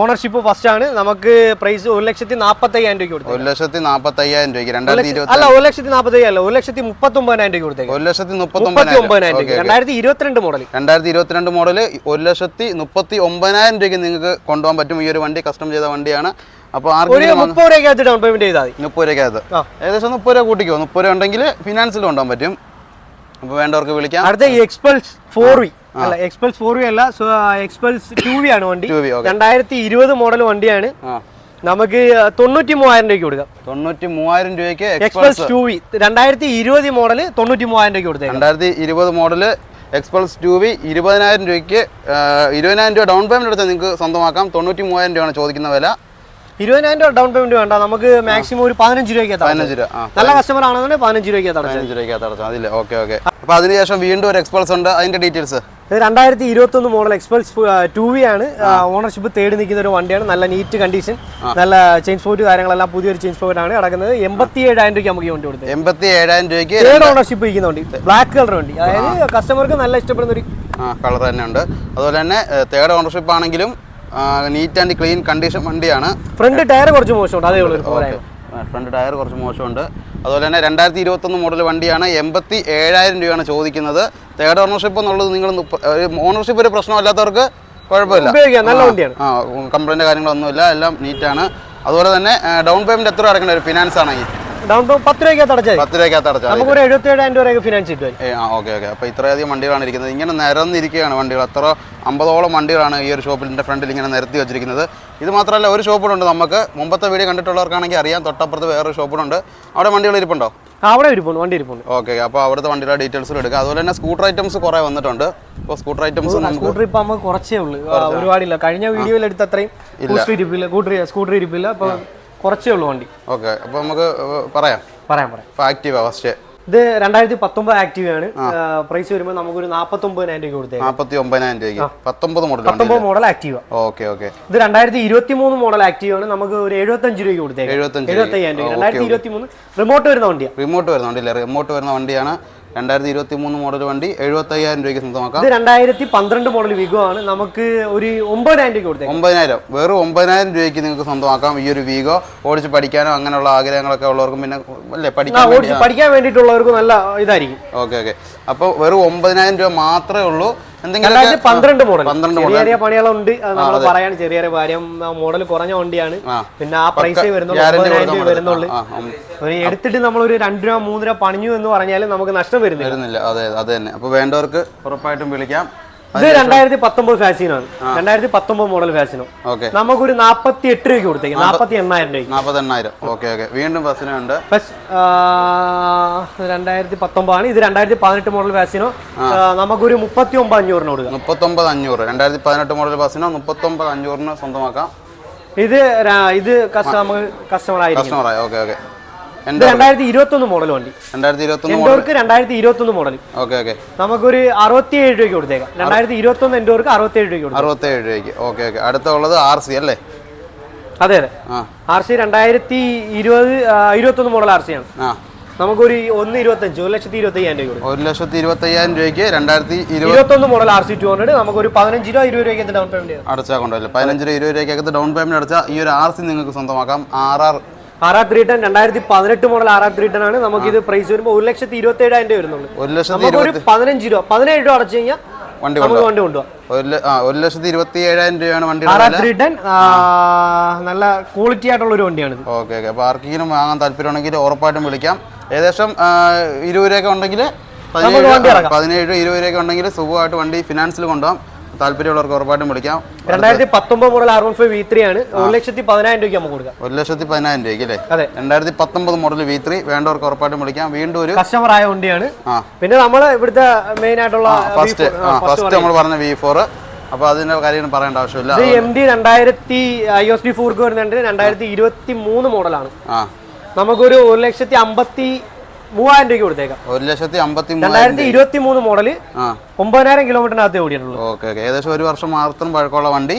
[SPEAKER 2] ഓണർഷിപ്പ് ഫസ്റ്റ് ആണ്. നമുക്ക് പ്രൈസ് ഒരു ലക്ഷത്തി നാൽപ്പത്തി അയ്യായിരം രൂപയ്ക്ക് കൊടുത്തു
[SPEAKER 1] ഒരു ലക്ഷത്തി നാപ്പത്തി അയ്യായിരം രൂപയ്ക്ക്
[SPEAKER 2] അല്ല ഒരു ലക്ഷത്തി നാൽപ്പത്തി അയ്യായിരം അല്ല ഒരു ലക്ഷത്തി മുപ്പത്തി ഒമ്പതിനായിരം രൂപ കൊടുത്തേക്കാം.
[SPEAKER 1] ഒരു ലക്ഷത്തി മുപ്പത്തി
[SPEAKER 2] ഒമ്പതിനായിരം രൂപ രണ്ടായിരത്തി ഇരുപത്തിരണ്ട് മോഡൽ
[SPEAKER 1] രണ്ടായിരത്തി ഇരുപത്തിരണ്ട് മോഡൽ ഒരു ലക്ഷത്തി മുപ്പത്തി ഒമ്പതിനായിരം രൂപയ്ക്ക് നിങ്ങൾക്ക് കൊണ്ടുപോകാൻ പറ്റും ഈ ഒരു വണ്ടി കസ്റ്റം ചെയ്ത വണ്ടിയാണ്. അപ്പോൾ
[SPEAKER 2] ഒരു മുപ്പത് രൂപയ്ക്കകത്ത് ഡൗൺ പേയ്മെന്റ് ചെയ്താൽ മതി.
[SPEAKER 1] മുപ്പത് രൂപയ്ക്കകത്ത്. ഏകദേശം മുപ്പത് രൂപ കൂട്ടിക്കോ. മുപ്പത് രൂപ ഉണ്ടെങ്കിൽ ഫിനാൻസിൽ കൊണ്ടുപോകാൻ പറ്റും. അപ്പോൾ വേണ്ടവർക്ക് വിളിക്കാം.
[SPEAKER 2] അടുത്ത എക്സ്പൾസ് ഫോർ വി അല്ല എക്സ്പൾസ് ഫോർ വി അല്ല എക്സ്പൾസ് ടു വി ആണ് വണ്ടി.
[SPEAKER 1] 2V, okay.
[SPEAKER 2] രണ്ടായിരത്തി ഇരുപത് മോഡൽ വണ്ടിയാണ് നമുക്ക് തൊണ്ണൂറ്റി മൂവായിരം രൂപയ്ക്ക് കൊടുക്കാം.
[SPEAKER 1] തൊണ്ണൂറ്റി മൂവായിരം രൂപയ്ക്ക് എക്സ്പ്രസ്
[SPEAKER 2] ടു വി രണ്ടായിരത്തി ഇരുപത് മോഡൽ തൊണ്ണൂറ്റി മൂവായിരം രൂപയ്ക്ക് കൊടുത്തേ
[SPEAKER 1] രണ്ടായിരത്തി ഇരുപത് മോഡൽ എക്സ്പ്രസ് ടു വി ഇരുപതിനായിരം രൂപയ്ക്ക് ഇരുപതിനായിരം രൂപ ഡൗൺ പേയ്മെന്റ് എടുത്താൽ നിങ്ങൾക്ക് സ്വന്തമാക്കാം. തൊണ്ണൂറ്റി മൂവായിരം രൂപയാണ് ചോദിക്കുന്ന വില.
[SPEAKER 2] ഇരുപതിനായിരം രൂപ ഡൗൺ പേയ്മെന്റ് വേണ്ട. നമുക്ക് മാക്സിമം ഒരു പതിനഞ്ച് രൂപയ്ക്ക്
[SPEAKER 1] പതിനഞ്ച് രൂപ.
[SPEAKER 2] നല്ല കസ്റ്റമർ ആണെന്നുണ്ടെങ്കിൽ പതിനഞ്ച് രൂപയ്ക്ക് അടച്ചത്
[SPEAKER 1] പതിനഞ്ച് രൂപയ്ക്കകത്ത് അടച്ചാൽ അതില്ല? Okay okay. അപ്പോൾ അതിനുശേഷം വീണ്ടും ഒരു എക്സ്പൾസ് ഉണ്ട്. അതിന്റെ ഡീറ്റെയിൽസ്
[SPEAKER 2] ഇത് രണ്ടായിരത്തി ഇരുപത്തി ഒന്ന് മോഡൽ എക്സ്പൾസ് ടു വി ആണ് ഓണർഷിപ്പ് തേടി നിൽക്കുന്ന ഒരു വണ്ടിയാണ്. നല്ല നീറ്റ് കണ്ടീഷൻ നല്ല ചെയിൻ സ്പോർട്ട് കാര്യങ്ങളെല്ലാം പുതിയൊരു ചെയിൻ സ്പോർട്ട് ആണ് കിടക്കുന്നത്. എൺപത്തി ഏഴായിരം രൂപയ്ക്ക് നമുക്ക് ഈ വണ്ടി കൊടുത്തത്
[SPEAKER 1] എൺപത്തി ഏഴായിരം രൂപയ്ക്ക്
[SPEAKER 2] തേർഡ് ഓണർഷിപ്പ് ഇരിക്കുന്ന വണ്ടി. ബ്ലാക്ക് കളർ വണ്ടി. അതായത് കസ്റ്റമർക്ക് നല്ല ഇഷ്ടപ്പെടുന്ന ഒരു
[SPEAKER 1] കളർ തന്നെ ഉണ്ട്. അതുപോലെ തന്നെ തേർഡ് ഓണർഷിപ്പ് ആണെങ്കിലും നീറ്റ് ആൻഡ് ക്ലീൻ കണ്ടീഷൻ വണ്ടിയാണ്.
[SPEAKER 2] ഫ്രണ്ട് ടയർ കുറച്ച് മോശമുണ്ട്. അതേ ഉള്ളൂ
[SPEAKER 1] ഫ്രണ്ട് ടയർ കുറച്ച് മോശമുണ്ട്. അതുപോലെ തന്നെ രണ്ടായിരത്തി ഇരുപത്തൊന്ന് മോഡൽ വണ്ടിയാണ്. എൺപത്തി ഏഴായിരം രൂപയാണ് ചോദിക്കുന്നത്. തേർഡ് ഓണർഷിപ്പ് എന്നുള്ളത് നിങ്ങൾ ഓണർഷിപ്പ് ഒരു പ്രശ്നമല്ലാത്തവർക്ക് കുഴപ്പമില്ല.
[SPEAKER 2] നല്ല വണ്ടിയാണ്.
[SPEAKER 1] ആ കംപ്ലൈന്റ് കാര്യങ്ങളൊന്നുമില്ല. എല്ലാം നീറ്റാണ് അതുപോലെ തന്നെ ഡൗൺ പേയ്മെന്റ് എത്ര അടക്കേണ്ട ഒരു ഫിനാൻസ് ആണ് ഈ
[SPEAKER 2] ഡൗൺ പേയ്മെന്റ് പത്ത് രൂപയ്ക്കകത്ത് അടച്ചാൽ മതി.
[SPEAKER 1] പത്ത് രൂപയ്ക്കകത്ത് അടച്ചാൽ മതി.
[SPEAKER 2] നമുക്ക് ഒരു എഴുപത്തി ഏഴായിരം ഫിനാൻസ് കിട്ടും
[SPEAKER 1] ഓക്കെ ഓക്കെ. അപ്പോൾ ഇത്രയധികം വണ്ടികളാണ് ഇരിക്കുന്നത്. ഇങ്ങനെ നിരന്നിരിക്കുകയാണ് വണ്ടികൾ. അത്ര അമ്പതോളം വണ്ടികളാണ് ഈ ഒരു ഷോപ്പിന്റെ ഫ്രണ്ടിൽ ഇങ്ങനെ നിരത്തി വെച്ചിരിക്കുന്നത്. ഇത് മാത്രമല്ല ഒരു ഷോപ്പിലുണ്ട് നമുക്ക്. മുമ്പത്തെ വീഡിയോ കണ്ടിട്ടുള്ളവർക്കാണെങ്കിൽ അറിയാം. തൊട്ടപ്പുറത്ത് വേറൊരു ഷോപ്പിലുണ്ട് അവിടെ വണ്ടികൾ ഇരിപ്പുണ്ടോ?
[SPEAKER 2] അവിടെ ഇരിപ്പുണ്ട് വണ്ടി ഇരിപ്പുണ്ട്.
[SPEAKER 1] ഓക്കെ അപ്പോൾ അവിടുത്തെ വണ്ടിയുടെ ഡീറ്റെയിൽസ് എടുക്കുക അതുപോലെ തന്നെ സ്കൂട്ടർ ഐറ്റംസ് കുറേ വന്നിട്ടുണ്ട്. അപ്പോൾ സ്കൂട്ടർ ഐറ്റംസ്
[SPEAKER 2] സ്കൂട്ടർ ഇപ്പൊ നമുക്ക് കുറച്ചേ ഉള്ളൂ. ഒരുപാടില്ല. കഴിഞ്ഞ വീഡിയോയിൽ എടുത്ത അത്രയും സ്കൂട്ടർ ഇരിപ്പില്ല. സ്കൂട്ടർ സ്കൂട്ടർ ഇരിപ്പില്ല. അപ്പൊ കുറച്ചേ ഉള്ളൂ വണ്ടി.
[SPEAKER 1] ഓക്കെ അപ്പോൾ നമുക്ക് പറയാം.
[SPEAKER 2] പറയാം പറയാം.
[SPEAKER 1] ഇപ്പോൾ ആക്റ്റീവാ ഫസ്റ്റ്
[SPEAKER 2] ഇത് രണ്ടായിരത്തി പത്തൊമ്പത് ആക്റ്റീവ് ആണ്. പ്രൈസ് വരുമ്പോൾ നമുക്കൊരു നാൽപ്പത്തി ഒമ്പതിനായിരം രൂപ കൊടുത്തേ
[SPEAKER 1] നാൽപ്പത്തി ഒമ്പതിനായിരം രൂപയ്ക്ക്. പത്തൊമ്പത് മോഡൽ
[SPEAKER 2] പത്തൊമ്പത് മോഡൽ ആക്റ്റീവ്
[SPEAKER 1] ഓക്കെ ഓക്കെ.
[SPEAKER 2] ഇത് രണ്ടായിരത്തി ഇരുപത്തി മൂന്ന് മോഡൽ ആക്റ്റീവ് ആണ്. നമുക്ക് ഒരു എഴുപത്തഞ്ച് രൂപയ്ക്ക് കൊടുത്തേ
[SPEAKER 1] എഴുപത്തഞ്ച്
[SPEAKER 2] എഴുപത്തി അയ്യായിരം രൂപ രണ്ടായിരത്തി ഇരുപത്തി മൂന്ന് റിമോട്ട് വരുന്ന വണ്ടിയാണ്
[SPEAKER 1] റിമോട്ട് വരുന്ന വണ്ടിയില്ലേ റിമോട്ട് വരുന്ന വണ്ടിയാണ്. രണ്ടായിരത്തി ഇരുപത്തി മൂന്ന് മോഡൽ വണ്ടി എഴുപത്തയ്യായിരം രൂപയ്ക്ക് സ്വന്തമാക്കാം.
[SPEAKER 2] രണ്ടായിരത്തി പന്ത്രണ്ട് മോഡൽ വിഗോ ആണ്. നമുക്ക് ഒരു ഒമ്പതിനായിരം രൂപ കൊടുത്തു
[SPEAKER 1] ഒമ്പതിനായിരം. വെറും ഒമ്പതിനായിരം രൂപയ്ക്ക് നിങ്ങൾക്ക് സ്വന്തമാക്കാം ഈ ഒരു വീഗോ ഓടിച്ച് പഠിക്കാനോ അങ്ങനെയുള്ള ആഗ്രഹങ്ങളൊക്കെ ഉള്ളവർക്കും പിന്നെ അല്ലേ പഠിക്കാൻ
[SPEAKER 2] ഓടിച്ച് പഠിക്കാൻ വേണ്ടിയിട്ടുള്ളവർക്ക് നല്ല ഇതായിരിക്കും.
[SPEAKER 1] Okay okay. അപ്പോൾ വെറും ഒമ്പതിനായിരം രൂപ മാത്രമേ ഉള്ളൂ. എന്തെങ്കിലും
[SPEAKER 2] പന്ത്രണ്ട് മോഡൽ
[SPEAKER 1] പന്ത്രണ്ട്
[SPEAKER 2] ചെറിയ ചെറിയ പണികളുണ്ട്. നമ്മൾ പറയാണ് ചെറിയ ചെറിയ കാര്യം മോഡൽ കുറഞ്ഞ വണ്ടിയാണ്. പിന്നെ ആ പ്രൈസേ വരുന്നുള്ളൂ ഒമ്പതിനായിരം രൂപ വരുന്നുള്ളൂ. ഒരു എടുത്തിട്ട് നമ്മൾ ഒരു രണ്ട് രൂപ മൂന്ന് രൂപ പണിഞ്ഞു എന്ന് പറഞ്ഞാൽ നമുക്ക് നഷ്ടം വരുന്നില്ല.
[SPEAKER 1] അതെ അതെ അപ്പൊ തന്നെ. അപ്പോൾ വേണ്ടവർക്ക് ഉറപ്പായിട്ടും വിളിക്കാം.
[SPEAKER 2] ഇത് രണ്ടായിരത്തി പത്തൊമ്പത് ഫാസിനാണ് രണ്ടായിരത്തി പത്തൊമ്പത് മോഡൽ ഫാസിനോ
[SPEAKER 1] ഓക്കെ.
[SPEAKER 2] നമുക്കൊരു നാപ്പത്തി എട്ട് രൂപയ്ക്ക് കൊടുത്തേക്ക്. നാപ്പത്തി എണ്ണായിരം രൂപയ്ക്ക്.
[SPEAKER 1] നാൽപ്പത്തെണ്ണായിരം ഓക്കെ ഓക്കെ. വീണ്ടും
[SPEAKER 2] പ്ലസ് രണ്ടായിരത്തി പത്തൊമ്പതാണ് ഇത് രണ്ടായിരത്തി പതിനെട്ട് മോഡൽ വാക്സിനോ നമുക്കൊരു മുപ്പത്തി ഒമ്പത് അഞ്ഞൂറിന് കൊടുക്കാം.
[SPEAKER 1] മുപ്പത്തി ഒമ്പത് അഞ്ഞൂറ്. രണ്ടായിരത്തി പതിനെട്ട് മോഡൽ ഫാസിനോ മുപ്പത്തി ഒമ്പത് അഞ്ഞൂറിന് സ്വന്തമാക്കാം.
[SPEAKER 2] ഇത് ഇത് കസ്റ്റമർ കസ്റ്റമർ ആയിരിക്കും
[SPEAKER 1] കസ്റ്റമറായി ഓക്കെ ഓക്കെ. എന്റെ
[SPEAKER 2] രണ്ടായിരത്തി ഇരുപത്തി ഒന്ന് മോഡൽ വണ്ടി.
[SPEAKER 1] രണ്ടായിരത്തി ഇരുപത്തൊന്ന്
[SPEAKER 2] എൻഡോർക്ക് രണ്ടായിരത്തി ഇരുപത്തി ഒന്ന് മോഡൽ
[SPEAKER 1] ഓക്കെ ഓക്കെ.
[SPEAKER 2] നമുക്കൊരു രൂപയ്ക്ക് കൊടുത്തേക്കാം. രണ്ടായിരത്തി ഇരുപത്തി ഒന്ന് എൻഡോർക്ക് അറുപത്തി ഏഴ് രൂപയ്ക്ക് കൊടുത്തേക്കാം.
[SPEAKER 1] അറുപത്തേഴ് രൂപയ്ക്ക്. Okay okay. അടുത്തുള്ളത് ആർ സി അല്ലേ?
[SPEAKER 2] അതെ അതെ.
[SPEAKER 1] ആ.
[SPEAKER 2] ആർ സി രണ്ടായിരത്തി ഇരുപത് ഇരുപത്തി മോഡൽ ആർ സി ആണ്. നമുക്കൊരു ഒന്ന് ഇരുപത്തഞ്ച് ഒരു ലക്ഷത്തി ഇരുപത്തി അയ്യായിരം രൂപ
[SPEAKER 1] ഒരു ലക്ഷത്തി രൂപയ്ക്ക് രണ്ടായിരത്തി ഇരുപത്
[SPEAKER 2] ഇരുപത്തൊന്ന് model R C two hundred നമുക്കൊരു പതിനഞ്ച് രൂപ ഇരുപത് രൂപയ്ക്ക് ഡൗൺ പേയ്മെന്റ്
[SPEAKER 1] അടച്ചാൽ കൊണ്ടല്ലേ പതിനഞ്ച് രൂപ ഇരുപത് ഡൗൺ പേയ്മെന്റ് അടച്ചാൽ ഈ ഒരു ആർ സി നിങ്ങൾക്ക് സ്വന്തമാക്കാം. R R
[SPEAKER 2] R R three ten രണ്ടായിരത്തി പതിനെട്ട് model R R three ten ആണ്. നമുക്ക് ഇത് പ്രൈസ് വരുമ്പോൾ ഒരു ലക്ഷത്തി ഇരുപത്തി ഏഴായിരം രൂപ വരുന്നുള്ളൂ.
[SPEAKER 1] ഒരു ലക്ഷത്തി
[SPEAKER 2] പതിനഞ്ച് രൂപ പതിനേഴ് രൂപ അടച്ചു കഴിഞ്ഞാൽ
[SPEAKER 1] വണ്ടി
[SPEAKER 2] നമുക്ക്
[SPEAKER 1] കൊണ്ടുപോകാം
[SPEAKER 2] വണ്ടി കൊണ്ടുപോകാം
[SPEAKER 1] ഒരു ല- ആ ഒരു ലക്ഷത്തി ഇരുപത്തി ഏഴായിരം രൂപയാണ് വണ്ടിയുടെ
[SPEAKER 2] ആർ
[SPEAKER 1] വില
[SPEAKER 2] ത്രീ ടെൻ നല്ല ക്വാളിറ്റി ആയിട്ടുള്ള ഒരു വണ്ടിയാണ്
[SPEAKER 1] ഓക്കെ ഓക്കെ. അപ്പോൾ ആർക്കെങ്കിലും വാങ്ങാൻ താല്പര്യമുണ്ടെങ്കിൽ ഉറപ്പായിട്ടും വിളിക്കാം. ഏകദേശം ആ, ഇരുപത് രൂപയൊക്കെ ഉണ്ടെങ്കിൽ
[SPEAKER 2] വണ്ടി
[SPEAKER 1] പതിനേഴ്. പതിനേഴ് ഇരുപത് രൂപയൊക്കെ ഉണ്ടെങ്കിൽ സുഖമായിട്ട് വണ്ടി ഫിനാൻസിൽ കൊണ്ടുപോകാം. താല്പര്യമുള്ളവർക്ക് ഉറപ്പായിട്ടും വിളിക്കാം.
[SPEAKER 2] രണ്ടായിരത്തി പത്തൊമ്പത് model R one five V three ആണ്. ഒരു ലക്ഷത്തി പതിനായിരം രൂപയ്ക്ക് നമുക്ക് കൊടുക്കാം.
[SPEAKER 1] ഒരു ലക്ഷത്തി പതിനായിരം രൂപയ്ക്ക് അല്ലേ?
[SPEAKER 2] അതെ.
[SPEAKER 1] രണ്ടായിരത്തി പത്തൊമ്പത് മോഡൽ വി ത്രീ വേണ്ടവർക്ക് ഉറപ്പായിട്ടും വിളിക്കാം. വീണ്ടും ഒരു
[SPEAKER 2] കസ്റ്റമർ ആയ വണ്ടിയാണ്. പിന്നെ നമ്മൾ ഇവിടുത്തെ മെയിൻ ആയിട്ടുള്ള
[SPEAKER 1] ഫസ്റ്റ് ഫസ്റ്റ് നമ്മൾ പറഞ്ഞ വി ഫോർ അപ്പൊ അതിന്റെ കാര്യം പറയേണ്ട ആവശ്യമില്ല.
[SPEAKER 2] എം ഡി രണ്ടായിരത്തി ഐ എസ് ഡി ഫോർക്ക് വരുന്നുണ്ട് രണ്ടായിരത്തി ഇരുപത്തി മൂന്ന് മോഡലാണ് നമുക്കൊരു ഒരു ലക്ഷത്തി അമ്പത്തി മൂവായിരം രൂപയ്ക്ക് കൊടുത്തേക്കാം.
[SPEAKER 1] ഒരു ലക്ഷത്തി അമ്പത്തി
[SPEAKER 2] രണ്ടായിരത്തി ഇരുപത്തി മൂന്ന്
[SPEAKER 1] മോഡൽ
[SPEAKER 2] ഒമ്പതിനായിരം കിലോമീറ്ററിനകത്ത് ഓടിയിട്ടുള്ളൂ
[SPEAKER 1] ഓക്കെ ഓക്കെ. ഏകദേശം ഒരു വർഷം മാത്രം പഴക്കമുള്ള വണ്ടി.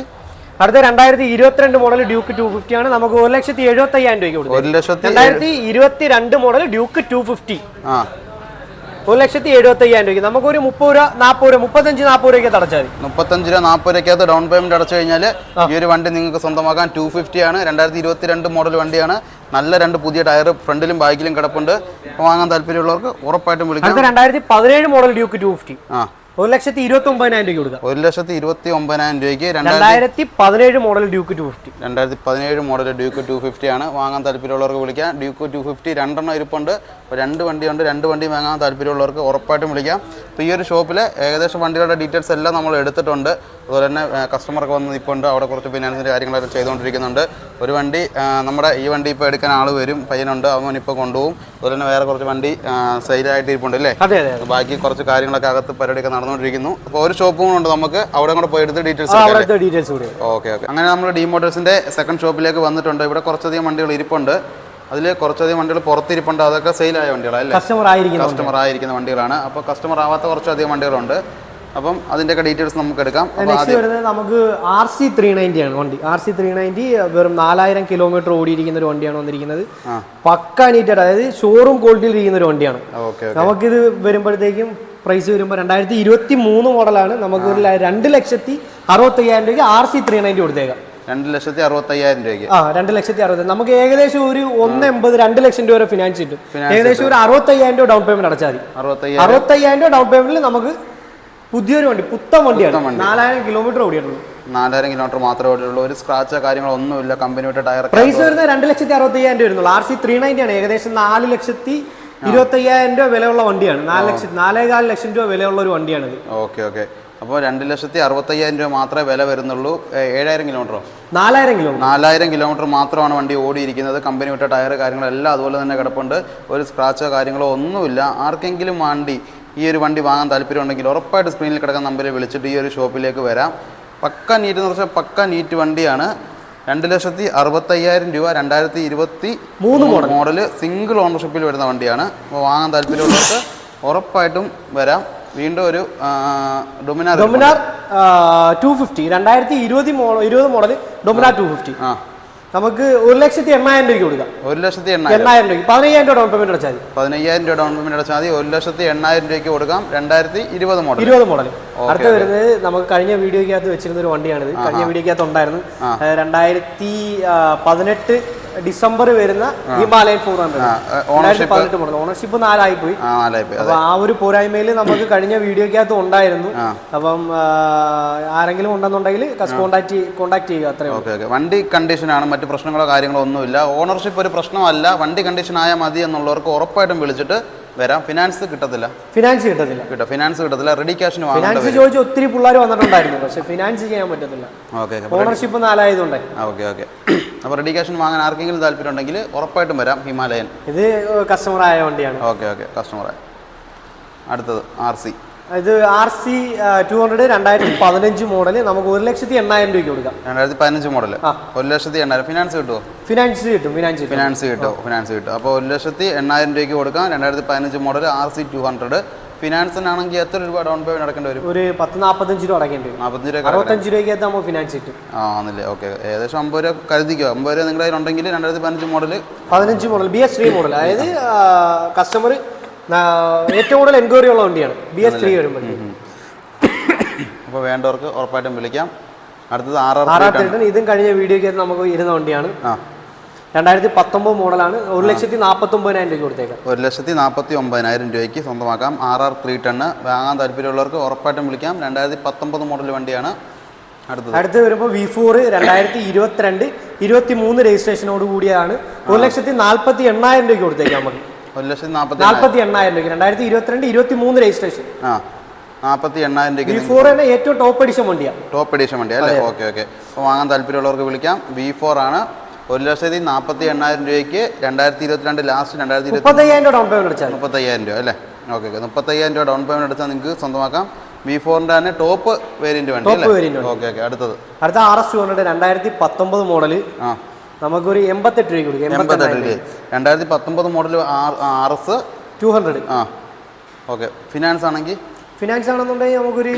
[SPEAKER 2] അടുത്ത രണ്ടായിരത്തി ഇരുപത്തിരണ്ട് മോഡൽ ഡ്യൂക്ക് ടു ഫിഫ്റ്റി ആണ്. നമുക്ക് ഒരു ലക്ഷത്തി എഴുപത്തി അയ്യായിരം രൂപയ്ക്ക് കൊടുക്കും
[SPEAKER 1] ഒരു ലക്ഷത്തി
[SPEAKER 2] രണ്ടായിരത്തി ഇരുപത്തി രണ്ട് മോഡൽ ഡ്യൂക്ക് ടു ഫിഫ്റ്റി
[SPEAKER 1] ആ.
[SPEAKER 2] ഒരു ലക്ഷത്തി എഴുപത്തി അയ്യായിരം രൂപയ്ക്ക്. നമുക്കൊരു മുപ്പത് രൂപ നാൽപ്പത് രൂപ മുപ്പത്തഞ്ച് നാൽപ്പത് രൂപയ്ക്ക് അടച്ചാൽ മതി.
[SPEAKER 1] മുപ്പത്തഞ്ച് രൂപ നാൽപ്പത് രൂപയ്ക്കകത്ത് ഡൗൺ പേയ്മെന്റ് അടച്ചു കഴിഞ്ഞാൽ ഈ ഒരു വണ്ടി നിങ്ങൾക്ക് സ്വന്തമാക്കാൻ ടു ഫിഫ്റ്റി ആണ്. രണ്ടായിരത്തി ഇരുപത്തി രണ്ട് മോഡൽ വണ്ടിയാണ്. നല്ല രണ്ട് പുതിയ ടയർ ഫ്രണ്ടിലും ബാക്കിലും കിടപ്പുണ്ട്. വാങ്ങാൻ താല്പര്യമുള്ളവർക്ക് ഉറപ്പായിട്ടും വിളിക്കാം.
[SPEAKER 2] രണ്ടായിരത്തി പതിനേഴ് മോഡൽ ഡ്യൂക്ക് ടു ഫിഫ്റ്റി
[SPEAKER 1] ആ.
[SPEAKER 2] ഒരു ലക്ഷത്തി ഇരുപത്തി ഒമ്പതിനായിരം രൂപയ്ക്ക് കൊടുക്കുക
[SPEAKER 1] ഒരു ലക്ഷത്തി ഇരുപത്തി ഒമ്പതിനായിരം രൂപയ്ക്ക് രണ്ടായിരത്തി
[SPEAKER 2] പതിനേഴ് മോഡൽ ഡ്യൂക്ക് ടു ഫിഫ്റ്റി.
[SPEAKER 1] രണ്ടായിരത്തി പതിനേഴ് മോഡൽ ഡ്യൂക്ക് ടു ഫിഫ്റ്റി ആണ്. വാങ്ങാൻ താല്പര്യമുള്ളവർക്ക് വിളിക്കാം. ഡ്യൂക്ക് ടു ഫിഫ്റ്റി രണ്ടെണ്ണം ഇരിപ്പുണ്ട്. രണ്ട് വണ്ടിയുണ്ട്. രണ്ട് വണ്ടി വാങ്ങാൻ താല്പര്യമുള്ളവർക്ക് ഉറപ്പായിട്ടും വിളിക്കാം. അപ്പോൾ ഈ ഒരു ഷോപ്പിൽ ഏകദേശം വണ്ടികളുടെ ഡീറ്റെയിൽസ് എല്ലാം നമ്മൾ എടുത്തിട്ടുണ്ട്. അതുപോലെ തന്നെ കസ്റ്റമർക്ക് വന്ന് നിൽപ്പുണ്ട്. അവിടെ കുറച്ച് ഫിനാൻസിന്റെ കാര്യങ്ങളൊക്കെ ചെയ്തുകൊണ്ടിരിക്കുന്നുണ്ട്. ഒരു വണ്ടി നമ്മുടെ ഈ വണ്ടി ഇപ്പോൾ എടുക്കാൻ ആൾ വരും. പയ്യനുണ്ട്. അവൻ ഇപ്പോൾ കൊണ്ടുപോകും. അതുപോലെ തന്നെ വേറെ കുറച്ച് വണ്ടി സെയിലായിട്ട് ഇരിപ്പുണ്ട് അല്ലേ?
[SPEAKER 2] അതെ അതെ
[SPEAKER 1] ബാക്കി കുറച്ച് കാര്യങ്ങളൊക്കെ അകത്ത് പരിപാടിയൊക്കെ നടന്നുകൊണ്ടിരിക്കുന്നു. അപ്പോൾ ഒരു ഷോപ്പും കൂടെ ഉണ്ട് നമുക്ക്. അവിടെ കൂടെ പോയി എടുത്ത് ഡീറ്റെയിൽസ്
[SPEAKER 2] അവിടുത്തെ ഡീറ്റെയിൽസ് കൂടി.
[SPEAKER 1] Okay okay. അങ്ങനെ നമ്മൾ ഡി മോട്ടോഴ്സിന്റെ സെക്കൻഡ് ഷോപ്പിലേക്ക് വന്നിട്ടുണ്ട്. ഇവിടെ കുറച്ചധികം വണ്ടികൾ ഇരിപ്പുണ്ട്. അതിൽ കുറച്ചധികം വണ്ടികൾ പുറത്തിരിപ്പുണ്ട്. അതൊക്കെ സെയിലായ വണ്ടികളല്ലേ
[SPEAKER 2] കസ്റ്റമർ ആയിരിക്കുന്ന
[SPEAKER 1] കസ്റ്റമർ ആയിരിക്കുന്ന വണ്ടികളാണ്. അപ്പോൾ കസ്റ്റമർ ആവാത്ത കുറച്ചധികം വണ്ടികളുണ്ട്. അപ്പം അതിന്റെയൊക്കെ ഡീറ്റെയിൽസ് നമുക്ക് എടുക്കാം.
[SPEAKER 2] നെക്സ്റ്റ് വരുന്നത് നമുക്ക് ആർ സി ത്രീ നയന്റി ആണ് വണ്ടി. ആർ സി ത്രീ നയന്റി വെറും നാലായിരം കിലോമീറ്റർ ഓടിയിരിക്കുന്ന ഒരു വണ്ടിയാണ് വന്നിരിക്കുന്നത്. പക്ക നീറ്റായിട്ട് അതായത് ഷോറൂം ക്വാളിറ്റിയിൽ ഇരിക്കുന്ന ഒരു വണ്ടിയാണ്.
[SPEAKER 1] ഓക്കെ.
[SPEAKER 2] നമുക്കിത് വരുമ്പോഴത്തേക്കും പ്രൈസ് വരുമ്പോൾ രണ്ടായിരത്തി ഇരുപത്തി മൂന്ന് മോഡലാണ് നമുക്ക് ഒരു രണ്ട് ലക്ഷത്തി അറുപത്തയ്യായിരം രൂപയ്ക്ക് ആർ സി ത്രീ നയന്റി കൊടുത്തേക്കാം.
[SPEAKER 1] രണ്ട് ലക്ഷത്തി അറുപത്തയ്യായിരം രൂപയ്ക്ക്.
[SPEAKER 2] ആ രണ്ട് ലക്ഷത്തി അറുപത്. നമുക്ക് ഏകദേശം ഒരു ഒന്ന് എൺപത് രണ്ട് ലക്ഷം രൂപ വരെ ഫിനാൻസ് കിട്ടും. ഏകദേശം ഒരു അറുപത്തയ്യായിരം രൂപ ഡൗൺ പേയ്മെന്റ് അടച്ചാൽ മതി.
[SPEAKER 1] അറുപത്തയ്യായിരം.
[SPEAKER 2] രൂപ ഡൗൺ പേയ്മെന്റിൽ നമുക്ക് പുതിയൊരു വണ്ടി പുത്തൻ വണ്ടിയാണ്. നാലായിരം കിലോമീറ്റർ ഓടിയിട്ടുള്ളൂ.
[SPEAKER 1] നാലായിരം കിലോമീറ്റർ മാത്രമേ ഓടിയുള്ളൂ ഒരു സ്ക്രാച്ചോ കാര്യങ്ങളോ ഒന്നുമില്ല. കമ്പനിയുടെ ടയർ
[SPEAKER 2] പ്രൈസ് വരുന്നത് രണ്ട് ലക്ഷത്തി അറുപത്തി അയ്യായിരം രൂപ വരുന്നുള്ളൂ. ആർ സി ത്രീ നയന്റി ആണ്. ഏകദേശം നാല് ലക്ഷത്തി ഇരുപത്തി അയ്യായിരം രൂപ വിലയുള്ള വണ്ടിയാണ്. നാല് ലക്ഷം നാലേകാൽ ലക്ഷം രൂപ വിലയുള്ള ഒരു വണ്ടിയാണ്
[SPEAKER 1] ഓക്കെ ഓക്കെ. അപ്പോൾ രണ്ട് ലക്ഷത്തി അറുപത്തയ്യായിരം രൂപ മാത്രമേ വില വരുന്നുള്ളൂ. ഏഴായിരം കിലോമീറ്ററോ?
[SPEAKER 2] നാലായിരം കിലോമീറ്റർ.
[SPEAKER 1] നാലായിരം കിലോമീറ്റർ മാത്രമാണ് വണ്ടി ഓടിയിരിക്കുന്നത്. കമ്പനി വിട്ട ടയർ കാര്യങ്ങളെല്ലാം അതുപോലെ തന്നെ കിടപ്പുണ്ട്. ഒരു സ്ക്രാച്ചോ കാര്യങ്ങളോ ഒന്നുമില്ല. ആർക്കെങ്കിലും വണ്ടി ഈ ഒരു വണ്ടി വാങ്ങാൻ താല്പര്യമുണ്ടെങ്കിൽ ഉറപ്പായിട്ട് സ്ക്രീനിൽ കിടക്കുന്ന നമ്പറിൽ വിളിച്ചിട്ട് ഈ ഒരു ഷോപ്പിലേക്ക് വരാം. പക്ക നീറ്റ് എന്ന് പറഞ്ഞാൽ പക്ക നീറ്റ് വണ്ടിയാണ്. രണ്ട് ലക്ഷത്തി അറുപത്തയ്യായിരം രൂപ രണ്ടായിരത്തി ഇരുപത്തി മൂന്ന് മോഡൽ സിംഗിൾ ഓണർഷിപ്പിൽ വരുന്ന വണ്ടിയാണ്. അപ്പോൾ വാങ്ങാൻ താല്പര്യമുള്ളവർക്ക് ഉറപ്പായിട്ടും വരാം. വീണ്ടും ഒരു ഡൊമിനാർ
[SPEAKER 2] ഡൊമിനാർ ടു ഫിഫ്റ്റി രണ്ടായിരത്തി ഇരുപത് മോഡൽ ഇരുപത് മോഡൽ ഡൊമിനാർ ടു ഫിഫ്റ്റി
[SPEAKER 1] ആ.
[SPEAKER 2] നമുക്ക് ഒരു ലക്ഷത്തി എണ്ണായിരം രൂപയ്ക്ക് കൊടുക്കാം.
[SPEAKER 1] ഒരു ലക്ഷത്തി എണ്ണായിരം.
[SPEAKER 2] രൂപ പതിനയ്യായിരം രൂപ ഡൗൺ പേയ്മെന്റ് അടച്ചാൽ മതി.
[SPEAKER 1] പതിനയ്യായിരം രൂപ ഡൗൺ പേയ്മെന്റ് അടച്ചാൽ മതി. ഒരു ലക്ഷത്തി എണ്ണായിരം രൂപയ്ക്ക് കൊടുക്കാം. രണ്ടായിരത്തി ഇരുപത് മോഡൽ
[SPEAKER 2] ഇരുപത് മോഡൽ അടുത്ത വരുന്നത് നമുക്ക് കഴിഞ്ഞ വീഡിയോയ്ക്കകത്ത് വെച്ചിരുന്ന ഒരു വണ്ടിയാണിത്. കഴിഞ്ഞ വീഡിയോയ്ക്കകത്ത് ഉണ്ടായിരുന്നു രണ്ടായിരത്തി പതിനെട്ട് ഡിസംബർ വരുന്ന Himalayan four hundred. Model ownership നാലായി പോയി
[SPEAKER 1] ആ
[SPEAKER 2] അപ്പൊ ആ ഒരു പോരായ്മയിൽ നമുക്ക് കഴിഞ്ഞ വീഡിയോക്കകത്ത് ഉണ്ടായിരുന്നു. അപ്പം ആരെങ്കിലും ഉണ്ടെന്നുണ്ടെങ്കിൽ കോണ്ടാക്ട് കോണ്ടാക്ട് ചെയ്യുക അത്രയും
[SPEAKER 1] ഓക്കെ ഓക്കെ. വണ്ടി കണ്ടീഷനാണ് മറ്റു പ്രശ്നങ്ങളോ കാര്യങ്ങളോ ഒന്നുമില്ല. ഓണർഷിപ്പ് ഒരു പ്രശ്നമല്ല. വണ്ടി കണ്ടീഷൻ ആയാൽ മതി എന്നുള്ളവർക്ക് ഉറപ്പായിട്ടും വിളിച്ചിട്ട് വരാം. ഫിനാൻസ് കിട്ടത്തില്ല.
[SPEAKER 2] ഫിനാൻസ് കിട്ടത്തില്ല.
[SPEAKER 1] കിട്ടും. ഫിനാൻസ് കിട്ടത്തില്ല. റെഡി ക്യാഷിന്
[SPEAKER 2] ഫിനാൻസ് ചോദിച്ച് ഒത്തിരി പിള്ളേർ വന്നിട്ടുണ്ടായിരുന്നു. പക്ഷെ ഫിനാൻസ് ചെയ്യാൻ പറ്റത്തില്ല. ഓണർഷിപ്പ് നാലായതുകൊണ്ട്.
[SPEAKER 1] Okay okay. അപ്പോൾ റെഡി ക്യാഷിന് വാങ്ങാൻ ആർക്കെങ്കിലും താല്പര്യം ഉണ്ടെങ്കിൽ ഉറപ്പായിട്ടും വരാം ഹിമാലയൻ.
[SPEAKER 2] ഇത് കസ്റ്റമർ ആയ വണ്ടിയാണ്.
[SPEAKER 1] Okay okay. ആയ. അടുത്തത് ആർ സി
[SPEAKER 2] ഇത് ആർ സി ടു ഹൺഡ്രഡ് രണ്ടായിരത്തി പതിനഞ്ച് മോഡൽ നമുക്ക് ഒരു ലക്ഷത്തി എണ്ണായിരം രൂപയ്ക്ക് കൊടുക്കാം.
[SPEAKER 1] രണ്ടായിരത്തി പതിനഞ്ച് മോഡൽ. ഒരു ലക്ഷത്തി എണ്ണായിരം. ഫിനാൻസ് കിട്ടുമോ
[SPEAKER 2] ഫിനാൻസ് കിട്ടും ഫിനാൻസ്
[SPEAKER 1] ഫിനാൻസ് കിട്ടും ഫിനാൻസ് കിട്ടും. അപ്പോൾ ഒരു ലക്ഷത്തി എണ്ണായിരം രൂപയ്ക്ക് കൊടുക്കാം. രണ്ടായിരത്തി പതിനഞ്ച് model R C two hundred ഫിനാൻസിനാണെങ്കിൽ എത്ര രൂപ ഡൗൺ പേയ്മെന്റ് അടക്കേണ്ടി വരും?
[SPEAKER 2] ഒരു പത്ത് നാൽപ്പത്തഞ്ച് രൂപ അടക്കേണ്ടി വരും.
[SPEAKER 1] നാൽപ്പത്തഞ്ച് രൂപ
[SPEAKER 2] അറുപത്തഞ്ച് രൂപയ്ക്ക് നമുക്ക് ഫിനാൻസ് കിട്ടും.
[SPEAKER 1] ആ ആണല്ലേ. ഓക്കെ ഏകദേശം അമ്പത് രൂപ കരുതിക്കോ? അമ്പത് രൂപ നിങ്ങളുടെ ഉണ്ടെങ്കിൽ രണ്ടായിരത്തി പതിനഞ്ച് മോഡൽ
[SPEAKER 2] പതിനഞ്ച് model B S three model അതായത് കസ്റ്റമർ ഏറ്റവും കൂടുതൽ എൻക്വയറി ഉള്ള വണ്ടിയാണ്. ബി എസ് ത്രീ വരുമ്പോൾ
[SPEAKER 1] അപ്പോൾ വേണ്ടവർക്ക് ഉറപ്പായിട്ടും വിളിക്കാം. അടുത്തത്
[SPEAKER 2] ആറ് ഇതും കഴിഞ്ഞ വീഡിയോയ്ക്ക് നമുക്ക് ഇരുന്ന വണ്ടിയാണ്.
[SPEAKER 1] ആ.
[SPEAKER 2] രണ്ടായിരത്തി പത്തൊമ്പത് മോഡലാണ്. ഒരു ലക്ഷത്തി നാൽപ്പത്തി ഒമ്പതിനായിരം രൂപ കൊടുത്തേക്കാം
[SPEAKER 1] ഒരു ലക്ഷത്തി നാൽപ്പത്തി ഒമ്പതിനായിരം രൂപയ്ക്ക് സ്വന്തമാക്കാം. ആർ ആർ ത്രീ ടണ്ണ് വാങ്ങാൻ താല്പര്യമുള്ളവർക്ക് ഉറപ്പായിട്ടും വിളിക്കാം. രണ്ടായിരത്തി പത്തൊമ്പത് മോഡൽ വണ്ടിയാണ് അടുത്തത്.
[SPEAKER 2] അടുത്ത് വരുമ്പോൾ വി ഫോർ രണ്ടായിരത്തി ഇരുപത്തിരണ്ട് ഇരുപത്തി മൂന്ന് രജിസ്ട്രേഷനോട് കൂടിയാണ്. ഒരു ലക്ഷത്തി നാൽപ്പത്തി എണ്ണായിരം രൂപയ്ക്ക് കൊടുത്തേക്കാം നമുക്ക്.
[SPEAKER 1] ഒരു ലക്ഷത്തി നാൽപ്പത്തി
[SPEAKER 2] നാൽപ്പത്തി എണ്ണായിരം രൂപയ്ക്ക്. രണ്ടായിരത്തി ഇരുപത്തിരണ്ട് ഇരുപത്തി മൂന്ന് രജിസ്ട്രേഷൻ.
[SPEAKER 1] ആ. നാൽപ്പത്തി എണ്ണായിരം രൂപ
[SPEAKER 2] വി
[SPEAKER 1] രൂപയ്ക്ക്
[SPEAKER 2] ഫോർ തന്നെ ഏറ്റവും ടോപ്പ് എഡിഷൻ വണ്ടിയാണ്
[SPEAKER 1] ടോപ്പ് എഡിഷൻ വണ്ടിയാണ് അല്ലേ? Okay okay. അപ്പോൾ വാങ്ങാൻ താല്പര്യമുള്ളവർക്ക് വിളിക്കാം. വി ഫോർ ആണ്. ഒരു ലക്ഷത്തി നാൽപ്പത്തി എണ്ണായിരം രൂപയ്ക്ക് രണ്ടായിരത്തി ഇരുപത്തിരണ്ട് ലാസ്റ്റ് രണ്ടായിരത്തി
[SPEAKER 2] മുപ്പത്തയ്യായിരം രൂപ ഡൗൺ പേയ്മെന്റ് അടിച്ചാൽ
[SPEAKER 1] മുപ്പത്തയ്യായിരം രൂപ അല്ലേ? ഓക്കെ ഓക്കെ മുപ്പത്തയ്യായിരം രൂപ ഡൗൺ പേയ്മെന്റ് എടുത്താൽ നിങ്ങൾക്ക് സ്വന്തമാക്കാം. വി ഫോറിന്റെ തന്നെ ടോപ്പ് വേരിയന്റ് വണ്ടി. ഓക്കെ ഓക്കെ അടുത്തത്.
[SPEAKER 2] അടുത്ത ആർ എസ് ടു ഹൺഡ്രഡ് രണ്ടായിരത്തി പത്തൊമ്പത് മോഡൽ
[SPEAKER 1] ആ.
[SPEAKER 2] നമുക്കൊരു എൺപത്തെട്ട് കൊടുക്കും.
[SPEAKER 1] എൺപത്തെട്ട് രൂപ രണ്ടായിരത്തി പത്തൊമ്പത് model R S
[SPEAKER 2] two hundred
[SPEAKER 1] ആ. ഓക്കെ ഫിനാൻസ് ആണെങ്കിൽ?
[SPEAKER 2] ഫിനാൻസ് ആണെന്നുണ്ടെങ്കിൽ നമുക്കൊരു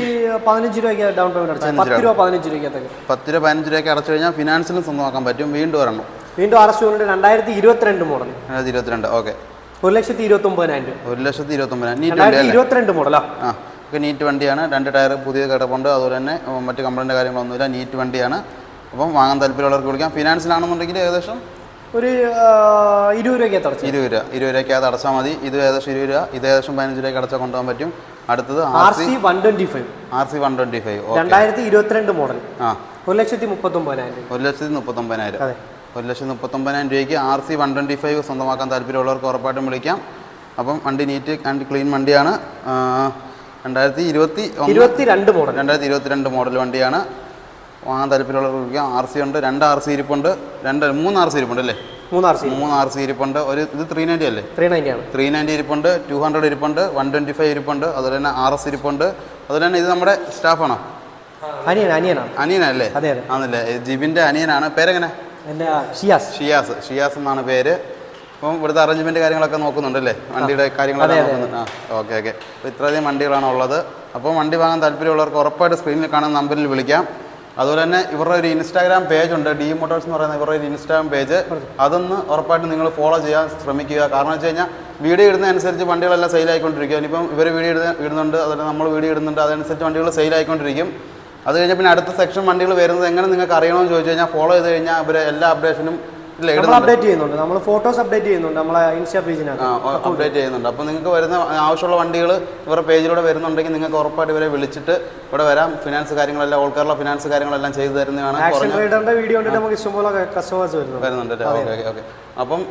[SPEAKER 2] പതിനഞ്ച് രൂപയ്ക്ക് ഡൗൺ പേയ്മെന്റ് അടച്ചാൽ പത്ത് രൂപ. പതിനഞ്ച് രൂപയ്ക്കകത്തൊക്കെ
[SPEAKER 1] പത്ത് രൂപ പതിനഞ്ച് രൂപയ്ക്ക് അടച്ചു കഴിഞ്ഞാൽ ഫിനാൻസിലും സ്വന്തമാക്കാൻ പറ്റും. വീണ്ടും വരണം
[SPEAKER 2] വീണ്ടും ആർ എസ് രണ്ടായിരത്തി ഇരുപത്തിരണ്ട് മോഡൽ
[SPEAKER 1] രണ്ടായിരത്തി ഇരുപത്തിരണ്ട് ഓക്കെ
[SPEAKER 2] ഒരു ലക്ഷത്തി ഇരുപത്തി ഒമ്പതിനായിരം രൂപ.
[SPEAKER 1] ഒരു ലക്ഷത്തി
[SPEAKER 2] രണ്ടായിരത്തി
[SPEAKER 1] അല്ലേ?
[SPEAKER 2] ഇരുപത്തിരണ്ട് മോഡലാ
[SPEAKER 1] ആ. നീറ്റ് വണ്ടിയാണ്. രണ്ട് ടയർ പുതിയ കിടപ്പുണ്ട് അതുപോലെ തന്നെ മറ്റ് കംപ്ലൈന്റ് കാര്യങ്ങളൊന്നുമില്ല. നീറ്റ് വണ്ടിയാണ്. അപ്പം വാങ്ങാൻ താല്പര്യമുള്ളവർക്ക് വിളിക്കാം. ഫിനാൻസിലാണെന്നുണ്ടെങ്കിൽ ഏകദേശം
[SPEAKER 2] ഒരു ഇരുപത് രൂപയ്ക്ക് അടച്ചു
[SPEAKER 1] ഇരുപത് രൂപ. ഇരുപത് രൂപയ്ക്കകത്ത് അടച്ചാൽ മതി. ഇത് ഏകദേശം ഇരുപത് രൂപ. ഇത് ഏകദേശം പതിനഞ്ച് രൂപയ്ക്ക് അടച്ചാൽ കൊണ്ടുപോകാൻ പറ്റും. അടുത്തത് R C
[SPEAKER 2] one twenty five.
[SPEAKER 1] R C one twenty five.
[SPEAKER 2] രണ്ടായിരത്തി ഇരുപത്തിരണ്ട് മോഡൽ.
[SPEAKER 1] ആ.
[SPEAKER 2] ഒരു ലക്ഷത്തി മുപ്പത്തൊമ്പതിനായിരം
[SPEAKER 1] ഒരു ലക്ഷത്തി മുപ്പത്തൊമ്പതിനായിരം.
[SPEAKER 2] അതെ.
[SPEAKER 1] ഒരു ലക്ഷത്തി മുപ്പത്തൊമ്പതിനായിരം രൂപയ്ക്ക് R C one twenty five സ്വന്തമാക്കാൻ താല്പര്യമുള്ളവർക്ക് ഉറപ്പായിട്ടും വിളിക്കാം. അപ്പം വണ്ടി നീറ്റ് ആൻഡ് ക്ലീൻ വണ്ടിയാണ്. രണ്ടായിരത്തി ഇരുപത്തി ഇരുപത്തി
[SPEAKER 2] രണ്ട് മോഡൽ.
[SPEAKER 1] രണ്ടായിരത്തി ഇരുപത്തി രണ്ട് മോഡൽ വണ്ടിയാണ്. വാങ്ങാൻ തരത്തിലുള്ള വിളിക്കാം ആർ സി ഉണ്ട് രണ്ട് ആർ സി ഇരിപ്പുണ്ട് രണ്ട് മൂന്ന് ആർ സി ഇരിപ്പുണ്ട് അല്ലേ?
[SPEAKER 2] മൂന്ന് ആർ സി
[SPEAKER 1] മൂന്ന് ആർ സി ഇരിപ്പുണ്ട്. ഒരു ഇത് ത്രീ നയന്റി അല്ലേ?
[SPEAKER 2] ത്രീ നയന്റി ആണ്.
[SPEAKER 1] ത്രീ നയന്റി ഇരിപ്പുണ്ട് ടു ഹൺഡ്രഡ് ഇരിപ്പുണ്ട് വൺ ട്വന്റി ഫൈവ് ഇരിപ്പുണ്ട് അതുപോലെ തന്നെ ആർ എസ് ഇരിപ്പുണ്ട്. അതുപോലെ തന്നെ ഇത് നമ്മുടെ സ്റ്റാഫാണോ അനിയനല്ലേ ആണല്ലേ. ജിബിന്റെ അനിയനാണ്. പേരെങ്ങനെ?
[SPEAKER 2] ഷിയാസ്.
[SPEAKER 1] ഷിയാസ്. ഷിയാസ് എന്നാണ് പേര്. അപ്പം ഇവിടുത്തെ അറേഞ്ച്മെന്റ് കാര്യങ്ങളൊക്കെ നോക്കുന്നുണ്ടല്ലേ വണ്ടിയുടെ കാര്യങ്ങളൊക്കെ നോക്കുന്നുണ്ട്. ആ ഓക്കെ ഓക്കെ. അപ്പോൾ ഇത്രയധികം വണ്ടികളാണ് ഉള്ളത്. അപ്പോൾ വണ്ടി വാങ്ങാൻ താല്പര്യമുള്ളവർക്ക് ഉറപ്പായിട്ട് സ്ക്രീനിൽ കാണുന്ന നമ്പറിൽ വിളിക്കാം. അതുപോലെ തന്നെ ഇവരുടെ ഒരു ഇൻസ്റ്റാഗ്രാം പേജ് ഉണ്ട് ഡി മോട്ടോഴ്സ് എന്ന് പറയുന്ന ഇവരുടെ ഒരു ഇൻസ്റ്റാഗ്രാം പേജ് അതൊന്ന് ഉറപ്പായിട്ട് നിങ്ങൾ ഫോളോ ചെയ്യാൻ ശ്രമിക്കുക. കാരണം വെച്ച് കഴിഞ്ഞാൽ വീഡിയോ ഇടുന്നതനുസരിച്ച് വണ്ടികളെല്ലാം സെയിൽ ആയിക്കൊണ്ടിരിക്കുക ഇനിയിപ്പം ഇവർ വീഡിയോ ഇടുന്ന ഇടുന്നുണ്ട് അതുപോലെ നമ്മൾ വീഡിയോ ഇടുന്നുണ്ട് അതനുസരിച്ച് വണ്ടികൾ സെയിൽ ആയിക്കൊണ്ടിരിക്കും. അത് കഴിഞ്ഞാൽ പിന്നെ അടുത്ത സെക്ഷൻ വണ്ടികൾ വരുന്നത് എങ്ങനെ നിങ്ങൾക്ക് അറിയണമെന്ന് ചോദിച്ചു കഴിഞ്ഞാൽ ഫോളോ ചെയ്ത് കഴിഞ്ഞാൽ ഇവർ എല്ലാ അപ്ഡേഷനും
[SPEAKER 2] നമ്മൾ അപ്ഡേറ്റ് ചെയ്യുന്നുണ്ട്. നമ്മൾ ഫോട്ടോസ് അപ്ഡേറ്റ് ചെയ്യുന്നുണ്ട് നമ്മളെ ഇൻസ്റ്റാ പേജിനകത്ത്
[SPEAKER 1] അപ്ഡേറ്റ് ചെയ്യുന്നുണ്ട്. അപ്പോൾ നിങ്ങൾക്ക് വരുന്ന ആവശ്യമുള്ള വണ്ടികൾ ഇവരുടെ പേജിലൂടെ വരുന്നുണ്ടെങ്കിൽ നിങ്ങൾക്ക് ഉറപ്പായിട്ട് ഇവരെ വിളിച്ചിട്ട് ഇവിടെ വരാം. ഫിനാൻസ് കാര്യങ്ങളെല്ലാം ഓൾ കേരള ഫിനാൻസ് കാര്യങ്ങളെല്ലാം ചെയ്തു തരുന്നതാണ്
[SPEAKER 2] വീഡിയോ നമുക്ക് ഇഷ്ടംപോലെ കസ്റ്റമേഴ്സ് വരുന്നുണ്ട്.
[SPEAKER 1] ഓക്കെ ഓക്കെ അപ്പം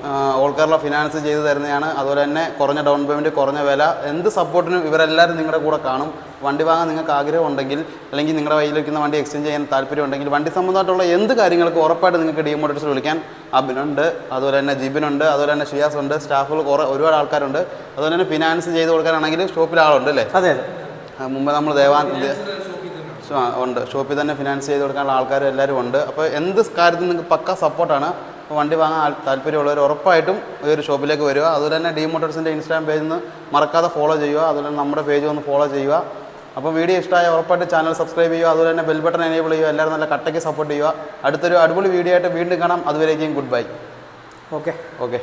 [SPEAKER 1] ഓൾ കേരള ഫിനാൻസ് ചെയ്തു തരുന്നതാണ്. അതുപോലെ തന്നെ കുറഞ്ഞ ഡൗൺ പേയ്മെന്റ് കുറഞ്ഞ വില എന്ത് സപ്പോർട്ടിനും ഇവരെല്ലാവരും നിങ്ങളുടെ കൂടെ കാണും. വണ്ടി വാങ്ങാൻ നിങ്ങൾക്ക് ആഗ്രഹം ഉണ്ടെങ്കിൽ അല്ലെങ്കിൽ നിങ്ങളുടെ കയ്യിലിരിക്കുന്ന വണ്ടി എക്സ്ചേഞ്ച് ചെയ്യാൻ താല്പര്യം ഉണ്ടെങ്കിൽ വണ്ടി സംബന്ധമായിട്ടുള്ള എന്ത് കാര്യങ്ങൾക്കും ഉറപ്പായിട്ട് നിങ്ങൾക്ക് ഡി മോട്ടോഴ്സിൽ വിളിക്കാൻ അബിനുണ്ട് അതുപോലെ തന്നെ ജിബിനുണ്ട് അതുപോലെ തന്നെ ഷിയാസ് ഉണ്ട് സ്റ്റാഫുകൾ കുറേ ഒരുപാട് ആൾക്കാരുണ്ട്. അതുപോലെ തന്നെ ഫിനാൻസ് ചെയ്ത് കൊടുക്കാനാണെങ്കിൽ ഷോപ്പിൽ ആളുണ്ട് അല്ലേ?
[SPEAKER 2] അതെ
[SPEAKER 1] മുമ്പ് നമ്മൾ ദേവാൻ ഉണ്ട്. ഷോപ്പിൽ തന്നെ ഫിനാൻസ് ചെയ്ത് കൊടുക്കാനുള്ള ആൾക്കാരും എല്ലാവരും ഉണ്ട്. അപ്പോൾ എന്ത് കാര്യത്തിനും നിങ്ങൾക്ക് പക്ക സപ്പോർട്ടാണ് അപ്പോൾ വണ്ടി വാങ്ങാൻ താല്പര്യമുള്ളവർ ഉറപ്പായിട്ടും ഈ ഒരു ഷോപ്പിലേക്ക് വരിക. അതുപോലെ തന്നെ ഡി മോട്ടോഴ്സിന്റെ ഇൻസ്റ്റാഗ്രാം പേജിൽ നിന്ന് മറക്കാതെ ഫോളോ ചെയ്യുക. അതുപോലെ തന്നെ നമ്മുടെ പേജ് ഒന്ന് ഫോളോ ചെയ്യുക. അപ്പോൾ വീഡിയോ ഇഷ്ടമായ ഉറപ്പായിട്ട് ചാനൽ സബ്സ്ക്രൈബ് ചെയ്യുക. അതുപോലെ തന്നെ ബെൽ ബട്ടൺ എനേബിൾ ചെയ്യുക. എല്ലാവരും നല്ല കട്ടയ്ക്ക് സപ്പോർട്ട് ചെയ്യുക. അടുത്തൊരു അടിപൊളി വീഡിയോ ആയിട്ട് വീണ്ടും കാണാം. അതുവരേക്കും ഗുഡ് ബൈ
[SPEAKER 2] ഓക്കെ
[SPEAKER 1] ഓക്കെ